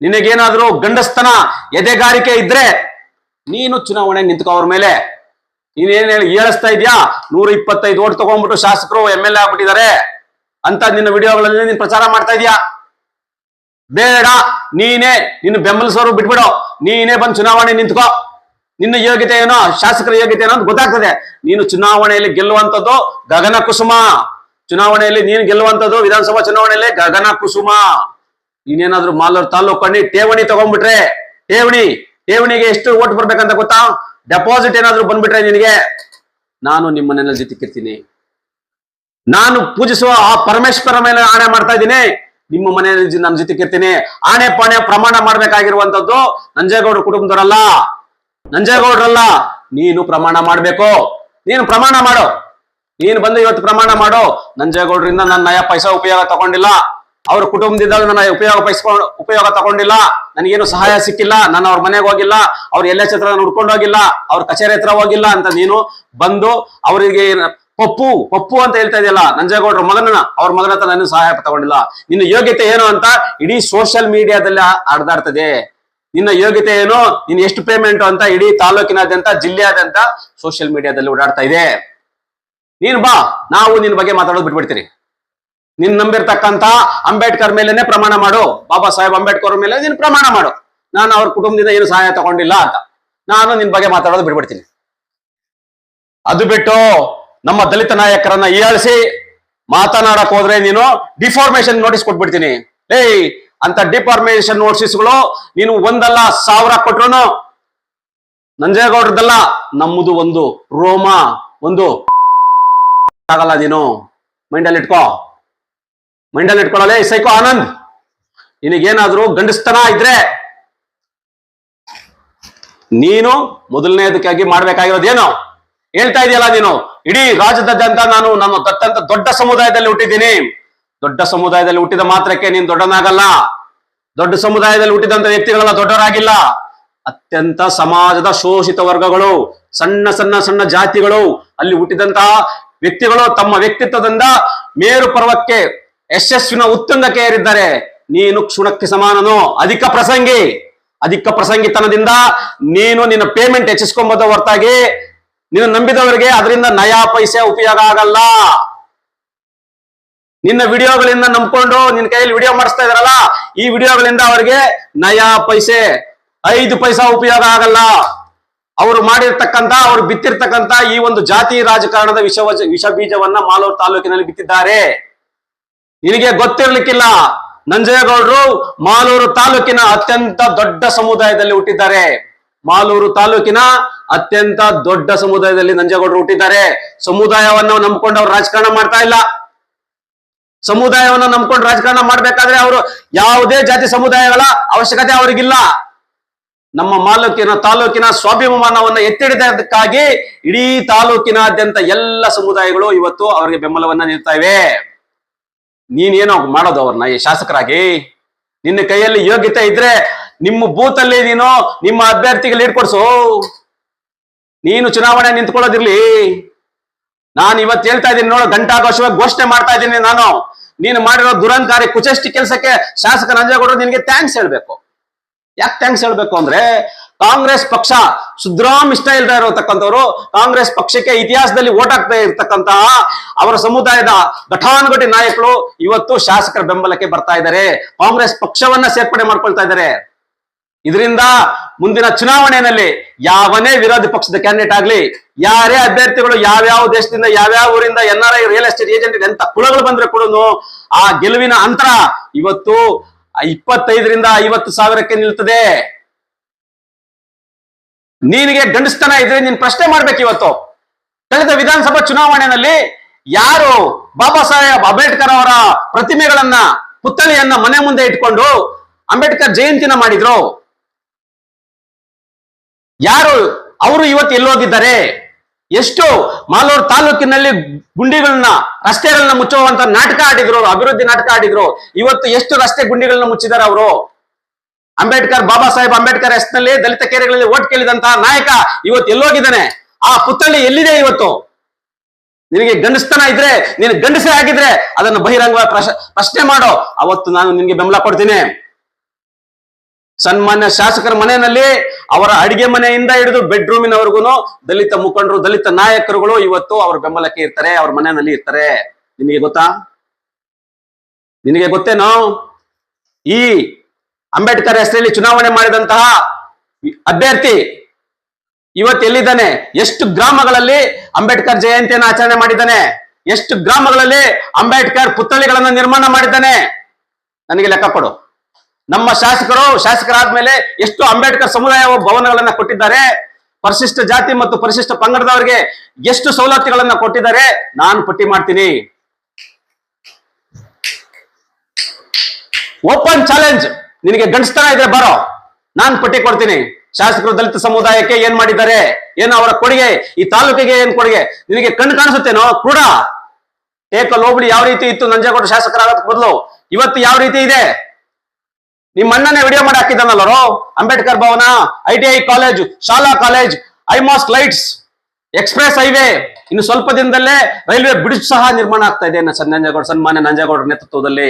S1: ನಿನಗೇನಾದ್ರೂ ಗಂಡಸ್ತನ ಎದೆಗಾರಿಕೆ ಇದ್ರೆ ನೀನು ಚುನಾವಣೆ ನಿಂತ್ಕೋ ಅವ್ರ ಮೇಲೆ. ನೀನೇನ್ ಹೇಳಿ ಹೇಳಿಸ್ತಾ ಇದ್ಯಾ? ನೂರ ಇಪ್ಪತ್ತೈದು ಓಟ್ ತಗೊಂಡ್ಬಿಟ್ಟು ಶಾಸಕರು ಎಂ ಎಲ್ ಎ ಆಗ್ಬಿಟ್ಟಿದ್ದಾರೆ ಅಂತ ನಿನ್ನ ವಿಡಿಯೋಗಳಲ್ಲಿ ನೀನ್ ಪ್ರಚಾರ ಮಾಡ್ತಾ ಇದೀಯಾ? ಬೇಡ, ನೀನೇ ನಿನ್ನ ಬೆಂಬಲಿಸೋರು ಬಿಟ್ಬಿಡು. ನೀನೇ ಬಂದು ಚುನಾವಣೆ ನಿಂತ್ಕೋ. ನಿನ್ನ ಯೋಗ್ಯತೆ ಏನೋ, ಶಾಸಕರ ಯೋಗ್ಯತೆ ಏನೋ ಅಂತ ಗೊತ್ತಾಗ್ತದೆ. ನೀನು ಚುನಾವಣೆಯಲ್ಲಿ ಗೆಲ್ಲುವಂಥದ್ದು ಗಗನ ಕುಸುಮ. ಚುನಾವಣೆಯಲ್ಲಿ ನೀನು ಗೆಲ್ಲುವಂಥದ್ದು ವಿಧಾನಸಭಾ ಚುನಾವಣೆಯಲ್ಲಿ ಗಗನ ಕುಸುಮ. ನೀನೇನಾದ್ರೂ ಮಾಲೂರು ತಾಲೂಕು ಕಣ್ಣಿ ಠೇವಣಿ ತಗೊಂಡ್ಬಿಟ್ರೆ, ಠೇವಣಿ, ಠೇವಣಿಗೆ ಎಷ್ಟು ಓಟ್ ಬರ್ಬೇಕಂತ ಗೊತ್ತಾ? ಡೆಪಾಸಿಟ್ ಏನಾದ್ರೂ ಬಂದ್ಬಿಟ್ರೆ ನಿನಗೆ. ನಾನು ನಿಮ್ಮ ಮನೆಯಲ್ಲಿ ಜೊತೆಗಿರ್ತೀನಿ ನಾನು ಪೂಜಿಸುವ ಆ ಪರಮೇಶ್ವರ ಮೇಲೆ ಆಣೆ ಮಾಡ್ತಾ ಇದ್ದೀನಿ. ನಿಮ್ಮ ಮನೆಯಲ್ಲಿ ನಾನು ಜೊತೆ ಜೊತೆಗಿರ್ತೀನಿ ಆಣೆ ಪಾಣೆ ಪ್ರಮಾಣ ಮಾಡ್ಬೇಕಾಗಿರುವಂತದ್ದು ನಂಜೇಗೌಡ ಕುಟುಂಬದವರಲ್ಲ. ನಂಜೇಗೌಡ್ರಲ್ಲ, ನೀನು ಪ್ರಮಾಣ ಮಾಡ್ಬೇಕು. ನೀನು ಪ್ರಮಾಣ ಮಾಡು. ನೀನು ಬಂದು ಇವತ್ತು ಪ್ರಮಾಣ ಮಾಡು. ನಂಜೇಗೌಡ್ರಿಂದ ನನ್ನ ನಯ ಪೈಸಾ ಉಪಯೋಗ ತಗೊಂಡಿಲ್ಲ. ಅವ್ರ ಕುಟುಂಬದಿಂದ ನನ್ನ ಉಪಯೋಗ ಉಪಯೋಗ ತಗೊಂಡಿಲ್ಲ. ನನಗೇನು ಸಹಾಯ ಸಿಕ್ಕಿಲ್ಲ. ನಾನು ಅವ್ರ ಮನೆಗೆ ಹೋಗಿಲ್ಲ. ಅವ್ರ ಎಲ್ಲ ಚಿತ್ರ ಹುಡ್ಕೊಂಡು ಹೋಗಿಲ್ಲ. ಅವ್ರ ಕಚೇರಿ ಹತ್ರ ಹೋಗಿಲ್ಲ ಅಂತ ನೀನು ಬಂದು ಅವರಿಗೆ ಪಪ್ಪು ಪಪ್ಪು ಅಂತ ಹೇಳ್ತಾ ಇದೆಯಲ್ಲ, ನಂಜೇಗೌಡ್ರ ಮಗನ ಅವ್ರ ಮಗನ ಹತ್ರ ನಾನು ಸಹಾಯ ತಗೊಂಡಿಲ್ಲ. ನಿನ್ನ ಯೋಗ್ಯತೆ ಏನು ಅಂತ ಇಡೀ ಸೋಷಿಯಲ್ ಮೀಡಿಯಾದಲ್ಲಿ ಹರಿದಾಡ್ತದೆ ನಿನ್ನ ಯೋಗ್ಯತೆ ಏನು? ನೀನ್ ಎಷ್ಟು ಪೇಮೆಂಟ್ ಅಂತ ಇಡೀ ತಾಲೂಕಿನಾದ್ಯಂತ, ಜಿಲ್ಲೆಯಾದ್ಯಂತ ಸೋಷಿಯಲ್ ಮೀಡಿಯಾದಲ್ಲಿ ಓಡಾಡ್ತಾ ಇದೆ. ನೀನು ಬಾ, ನಾವು ನಿನ್ನ ಬಗ್ಗೆ ಮಾತಾಡೋದು ಬಿಟ್ಬಿಡ್ತೀರಿ. ನಿನ್ ನಂಬಿರ್ತಕ್ಕಂತ ಅಂಬೇಡ್ಕರ್ ಮೇಲೆನೆ ಪ್ರಮಾಣ ಮಾಡು. ಬಾಬಾ ಸಾಹೇಬ್ ಅಂಬೇಡ್ಕರ್ ಮೇಲೆ ನೀನ್ ಪ್ರಮಾಣ ಮಾಡು. ನಾನು ಅವ್ರ ಕುಟುಂಬದಿಂದ ಏನು ಸಹಾಯ ತಗೊಂಡಿಲ್ಲ ಅಂತ. ನಾನು ನಿನ್ ಬಗ್ಗೆ ಮಾತಾಡೋದು ಬಿಟ್ಬಿಡ್ತೀನಿ. ಅದು ಬಿಟ್ಟು ನಮ್ಮ ದಲಿತ ನಾಯಕರನ್ನ ಹೀಯಾಳಿಸಿ ಮಾತನಾಡಕ್ ಹೋದ್ರೆ ನೀನು ಡಿಫಾರ್ಮೇಶನ್ ನೋಟಿಸ್ ಕೊಟ್ಬಿಡ್ತೀನಿ. ಏಯ್ ಅಂತ ಡಿಫಾರ್ಮೇಶನ್ ನೋಟಿಸ್ಗಳು ನೀನು ಒಂದಲ್ಲ ಸಾವಿರ ಕೊಟ್ರು ನಂಜೇಗೌಡ್ರದಲ್ಲ ನಮ್ಮದು ಒಂದು ರೋಮ, ಒಂದು ಆಗಲ್ಲ ನೀನು. ಮೈಂಡಲ್ಲಿ ಇಟ್ಕೋ. ಮೈಂಡಲ್ಲಿ ಇಟ್ಕೊಳ್ಳಲೇ ಸೈಕೋ ಆನಂದ್. ನಿನಗೇನಾದ್ರೂ ಗಂಡಸ್ತನ ಇದ್ರೆ ನೀನು ಮೊದಲನೇದಕ್ಕಾಗಿ ಮಾಡ್ಬೇಕಾಗಿರೋದೇನು? ಹೇಳ್ತಾ ಇದೆಯಲ್ಲ ನೀನು. ಇಡೀ ರಾಜ್ಯದಾದ್ಯಂತ ನಾನು ನಾನು ಅತ್ಯಂತ ದೊಡ್ಡ ಸಮುದಾಯದಲ್ಲಿ ಹುಟ್ಟಿದ್ದೀನಿ. ದೊಡ್ಡ ಸಮುದಾಯದಲ್ಲಿ ಹುಟ್ಟಿದ ಮಾತ್ರಕ್ಕೆ ನೀನು ದೊಡ್ಡನಾಗಲ್ಲ. ದೊಡ್ಡ ಸಮುದಾಯದಲ್ಲಿ ಹುಟ್ಟಿದಂತ ವ್ಯಕ್ತಿಗಳೆಲ್ಲ ದೊಡ್ಡವರಾಗಿಲ್ಲ. ಅತ್ಯಂತ ಸಮಾಜದ ಶೋಷಿತ ವರ್ಗಗಳು, ಸಣ್ಣ ಸಣ್ಣ ಸಣ್ಣ ಜಾತಿಗಳು, ಅಲ್ಲಿ ಹುಟ್ಟಿದಂತಹ ವ್ಯಕ್ತಿಗಳು ತಮ್ಮ ವ್ಯಕ್ತಿತ್ವದಿಂದ ಮೇರು ಪರ್ವಕ್ಕೆ ಯಶಸ್ವಿನ ಉತ್ತುಂಗಕ್ಕೆ ಏರಿದ್ದಾರೆ. ನೀನು ಕ್ಷುಣಕ್ಕೆ ಸಮಾನನು. ಅಧಿಕ ಪ್ರಸಂಗಿ, ಅಧಿಕ ಪ್ರಸಂಗಿತನದಿಂದ ನೀನು ನಿನ್ನ ಪೇಮೆಂಟ್ ಹೆಚ್ಚಿಸ್ಕೊಂಬೋದ ಹೊರತಾಗಿ ನೀನು ನಂಬಿದವರಿಗೆ ಅದರಿಂದ ನಯಾ ಪೈಸೆ ಉಪಯೋಗ ಆಗಲ್ಲ. ನಿನ್ನ ವಿಡಿಯೋಗಳಿಂದ ನಂಬ್ಕೊಂಡು ನಿನ್ನ ಕೈಯಲ್ಲಿ ವಿಡಿಯೋ ಮಾಡಿಸ್ತಾ ಇದಾರಲ್ಲ ಈ ವಿಡಿಯೋಗಳಿಂದ ಅವರಿಗೆ ನಯಾ ಪೈಸೆ, ಐದು ಪೈಸಾ ಉಪಯೋಗ ಆಗಲ್ಲ. ಅವರು ಮಾಡಿರ್ತಕ್ಕಂತ ಅವರು ಬಿತ್ತಿರ್ತಕ್ಕಂತ ಈ ಒಂದು ಜಾತಿ ರಾಜಕಾರಣದ ವಿಷ ವಿಷ ಬೀಜವನ್ನ ಮಾಲೂರು ತಾಲೂಕಿನಲ್ಲಿ ಬಿತ್ತಿದ್ದಾರೆ. ನಿನಗೆ ಗೊತ್ತಿರ್ಲಿಕ್ಕಿಲ್ಲ ನಂಜೇಗೌಡರು ಮಾಲೂರು ತಾಲೂಕಿನ ಅತ್ಯಂತ ದೊಡ್ಡ ಸಮುದಾಯದಲ್ಲಿ ಹುಟ್ಟಿದ್ದಾರೆ. ಮಾಲೂರು ತಾಲೂಕಿನ ಅತ್ಯಂತ ದೊಡ್ಡ ಸಮುದಾಯದಲ್ಲಿ ನಂಜೇಗೌಡರು ಹುಟ್ಟಿದ್ದಾರೆ. ಸಮುದಾಯವನ್ನ ನಂಬ್ಕೊಂಡು ಅವ್ರು ರಾಜಕಾರಣ ಮಾಡ್ತಾ ಇಲ್ಲ. ಸಮುದಾಯವನ್ನ ನಂಬ್ಕೊಂಡು ರಾಜಕಾರಣ ಮಾಡ್ಬೇಕಾದ್ರೆ ಅವರು ಯಾವುದೇ ಜಾತಿ ಸಮುದಾಯಗಳ ಅವಶ್ಯಕತೆ ಅವರಿಗಿಲ್ಲ. ನಮ್ಮ ಮಾಲೂಕಿನ ತಾಲೂಕಿನ ಸ್ವಾಭಿಮಾನವನ್ನು ಎತ್ತಿಡಿದಕ್ಕಾಗಿ ಇಡೀ ತಾಲೂಕಿನಾದ್ಯಂತ ಎಲ್ಲ ಸಮುದಾಯಗಳು ಇವತ್ತು ಅವರಿಗೆ ಬೆಂಬಲವನ್ನ ನೀಡ್ತಾ ಇವೆ. ನೀನೇನೋ ಮಾಡೋದು ಅವ್ರನ್ನ ಈ ಶಾಸಕರಾಗಿ. ನಿನ್ನ ಕೈಯಲ್ಲಿ ಯೋಗ್ಯತೆ ಇದ್ರೆ ನಿಮ್ಮ ಬೂತ್ ಅಲ್ಲಿ ನೀನು ನಿಮ್ಮ ಅಭ್ಯರ್ಥಿಗೆ ಲೀಡ್ ಕೊಡ್ಸು. ನೀನು ಚುನಾವಣೆ ನಿಂತ್ಕೊಳ್ಳೋದಿರ್ಲಿ. ನಾನು ಇವತ್ತು ಹೇಳ್ತಾ ಇದ್ದೀನಿ ನೋಡು ಗಂಟಾಘೋಷವಾಗಿ ಘೋಷಣೆ ಮಾಡ್ತಾ ಇದ್ದೀನಿ ನಾನು. ನೀನು ಮಾಡಿರೋ ದುರಂಕಾರಿ ಕುಚಷ್ಟಿ ಕೆಲಸಕ್ಕೆ ಶಾಸಕ ನಂಜೇಗೌಡರು ನಿನಗೆ ಥ್ಯಾಂಕ್ಸ್ ಹೇಳ್ಬೇಕು. ಯಾಕೆ ಥ್ಯಾಂಕ್ಸ್ ಹೇಳ್ಬೇಕು ಅಂದ್ರೆ ಕಾಂಗ್ರೆಸ್ ಪಕ್ಷ ಸುದ್ರಾಮ್ ಇಷ್ಟ ಇಲ್ದೇ ಇರತಕ್ಕಂಥವ್ರು ಕಾಂಗ್ರೆಸ್ ಪಕ್ಷಕ್ಕೆ ಇತಿಹಾಸದಲ್ಲಿ ಓಟ್ ಹಾಕ್ತಾ ಇರ್ತಕ್ಕಂತಹ ಅವರ ಸಮುದಾಯದ ಘಟಾನುಘಟಿ ನಾಯಕರು ಇವತ್ತು ಶಾಸಕರ ಬೆಂಬಲಕ್ಕೆ ಬರ್ತಾ ಇದ್ದಾರೆ. ಕಾಂಗ್ರೆಸ್ ಪಕ್ಷವನ್ನ ಸೇರ್ಪಡೆ ಮಾಡ್ಕೊಳ್ತಾ ಇದ್ದಾರೆ. ಇದರಿಂದ ಮುಂದಿನ ಚುನಾವಣೆಯಲ್ಲಿ ಯಾವನೇ ವಿರೋಧ ಪಕ್ಷದ ಕ್ಯಾಂಡಿಡೇಟ್ ಆಗ್ಲಿ, ಯಾರೇ ಅಭ್ಯರ್ಥಿಗಳು ಯಾವ್ಯಾವ ದೇಶದಿಂದ, ಯಾವ್ಯಾವ ಊರಿಂದ N R I real estate agent ಎಂತ ಕುಳಗಳು ಬಂದ್ರೆ ಕೂಡ ಆ ಗೆಲುವಿನ ಅಂತರ ಇವತ್ತು ಇಪ್ಪತ್ತೈದರಿಂದ ಐವತ್ತು ಸಾವಿರಕ್ಕೆ ನಿಲ್ತದೆ. ನೀನಿಗೆ ಗಂಡಸ್ತನ ಇದ್ರೆ ನೀನ್ ಪ್ರಶ್ನೆ ಮಾಡ್ಬೇಕು ಇವತ್ತು. ಕಳೆದ ವಿಧಾನಸಭಾ ಚುನಾವಣೆಯಲ್ಲಿ ಯಾರು ಬಾಬಾ ಸಾಹೇಬ್ ಅಂಬೇಡ್ಕರ್ ಅವರ ಪ್ರತಿಮೆಗಳನ್ನ ಪುತ್ಥಳಿಯನ್ನ ಮನೆ ಮುಂದೆ ಇಟ್ಕೊಂಡು ಅಂಬೇಡ್ಕರ್ ಜಯಂತಿನ ಮಾಡಿದ್ರು? ಯಾರು? ಅವರು ಇವತ್ತು ಎಲ್ಲೋಗಿದ್ದಾರೆ ಎಷ್ಟು? ಮಾಲೂರು ತಾಲೂಕಿನಲ್ಲಿ ಗುಂಡಿಗಳನ್ನ, ರಸ್ತೆಗಳನ್ನ ಮುಚ್ಚುವಂತ ನಾಟಕ ಆಡಿದ್ರು, ಅಭಿವೃದ್ಧಿ ನಾಟಕ ಆಡಿದ್ರು. ಇವತ್ತು ಎಷ್ಟು ರಸ್ತೆ ಗುಂಡಿಗಳನ್ನ ಮುಚ್ಚಿದ್ದಾರೆ ಅವರು? ಅಂಬೇಡ್ಕರ್, ಬಾಬಾ ಸಾಹೇಬ್ ಅಂಬೇಡ್ಕರ್ ಹೆಸರಿನಲ್ಲಿ ದಲಿತ ಕೇರಿಗಳಲ್ಲಿ ಓಟ್ ಕೇಳಿದಂತಹ ನಾಯಕ ಇವತ್ತು ಎಲ್ಲೋಗಿದ್ದಾನೆ ಆ ಪುತ್ಥಳಿ ಎಲ್ಲಿದೆ ಇವತ್ತು? ನಿನಗೆ ಗಂಡಸ್ತನ ಇದ್ರೆ, ನೀನು ಗಂಡಸೇ ಆಗಿದ್ರೆ ಅದನ್ನು ಬಹಿರಂಗವಾಗಿ ಪ್ರಶ- ಪ್ರಶ್ನೆ ಮಾಡೋ. ಅವತ್ತು ನಾನು ನಿನ್ಗೆ ಬೆಂಬಲ ಕೊಡ್ತೀನಿ. ಸನ್ಮಾನ್ಯ ಶಾಸಕರ ಮನೆಯಲ್ಲಿ ಅವರ ಅಡಿಗೆ ಮನೆಯಿಂದ ಹಿಡಿದು ಬೆಡ್ರೂಮಿನವರೆಗೂ ದಲಿತ ಮುಖಂಡರು, ದಲಿತ ನಾಯಕರುಗಳು ಇವತ್ತು ಅವ್ರ ಬೆಂಬಲಕ್ಕೆ ಇರ್ತಾರೆ, ಅವ್ರ ಮನೆಯಲ್ಲಿ ಇರ್ತಾರೆ. ನಿಮಗೆ ಗೊತ್ತಾ? ನಿನಗೆ ಗೊತ್ತೇನೋ? ಈ ಅಂಬೇಡ್ಕರ್ ಹೆಸರಲ್ಲಿ ಚುನಾವಣೆ ಮಾಡಿದಂತಹ ಅಭ್ಯರ್ಥಿ ಇವತ್ತು ಎಲ್ಲಿದ್ದಾನೆ? ಎಷ್ಟು ಗ್ರಾಮಗಳಲ್ಲಿ ಅಂಬೇಡ್ಕರ್ ಜಯಂತಿಯನ್ನು ಆಚರಣೆ ಮಾಡಿದ್ದಾನೆ? ಎಷ್ಟು ಗ್ರಾಮಗಳಲ್ಲಿ ಅಂಬೇಡ್ಕರ್ ಪುತ್ಥಳಿಗಳನ್ನು ನಿರ್ಮಾಣ ಮಾಡಿದ್ದಾನೆ? ನನಗೆ ಲೆಕ್ಕ ಕೊಡು. ನಮ್ಮ ಶಾಸಕರು, ಶಾಸಕರಾದ್ಮೇಲೆ ಎಷ್ಟು ಅಂಬೇಡ್ಕರ್ ಸಮುದಾಯ ಭವನಗಳನ್ನ ಕೊಟ್ಟಿದ್ದಾರೆ, ಪರಿಶಿಷ್ಟ ಜಾತಿ ಮತ್ತು ಪರಿಶಿಷ್ಟ ಪಂಗಡದವರಿಗೆ ಎಷ್ಟು ಸವಲತ್ತುಗಳನ್ನ ಕೊಟ್ಟಿದ್ದಾರೆ, ನಾನು ಪಟ್ಟಿ ಮಾಡ್ತೀನಿ. ಓಪನ್ ಚಾಲೆಂಜ್ ನಿನಗೆ ಗಂಡಸ್ತನ ಇದ್ರೆ ಬರೋ. ನಾನು ಪಟ್ಟಿ ಕೊಡ್ತೀನಿ. ಶಾಸಕರು ದಲಿತ ಸಮುದಾಯಕ್ಕೆ ಏನ್ ಮಾಡಿದ್ದಾರೆ? ಏನು ಅವರ ಕೊಡುಗೆ? ಈ ತಾಲೂಕಿಗೆ ಏನ್ ಕೊಡುಗೆ? ನಿನಗೆ ಕಣ್ಣು ಕಾಣಿಸುತ್ತೇನೋ? ಕೂಡ ಟೇಕಲ್ ಹೋಬಳಿ ಯಾವ ರೀತಿ ಇತ್ತು? ನಂಜೇಗೌಡ ಶಾಸಕರಾದ ಬದಲು ಇವತ್ತು ಯಾವ ರೀತಿ ಇದೆ? ನಿಮ್ಮ ಅಣ್ಣನೇ ವಿಡಿಯೋ ಮಾಡಿ ಹಾಕಿದ್ದಾನಲ್ಲರೋ Ambedkar Bhavan, I T I college ಶಾಲಾ college high mast lights, express highway. ಇನ್ನು ಸ್ವಲ್ಪ ದಿನದಲ್ಲೇ ರೈಲ್ವೆ ಬ್ರಿಡ್ಜ್ ಸಹ ನಿರ್ಮಾಣ ಆಗ್ತಾ ಇದೆ ನಂಜೇಗೌಡ ಸನ್ಮಾನ್ಯ ನಂಜೇಗೌಡರ ನೇತೃತ್ವದಲ್ಲಿ.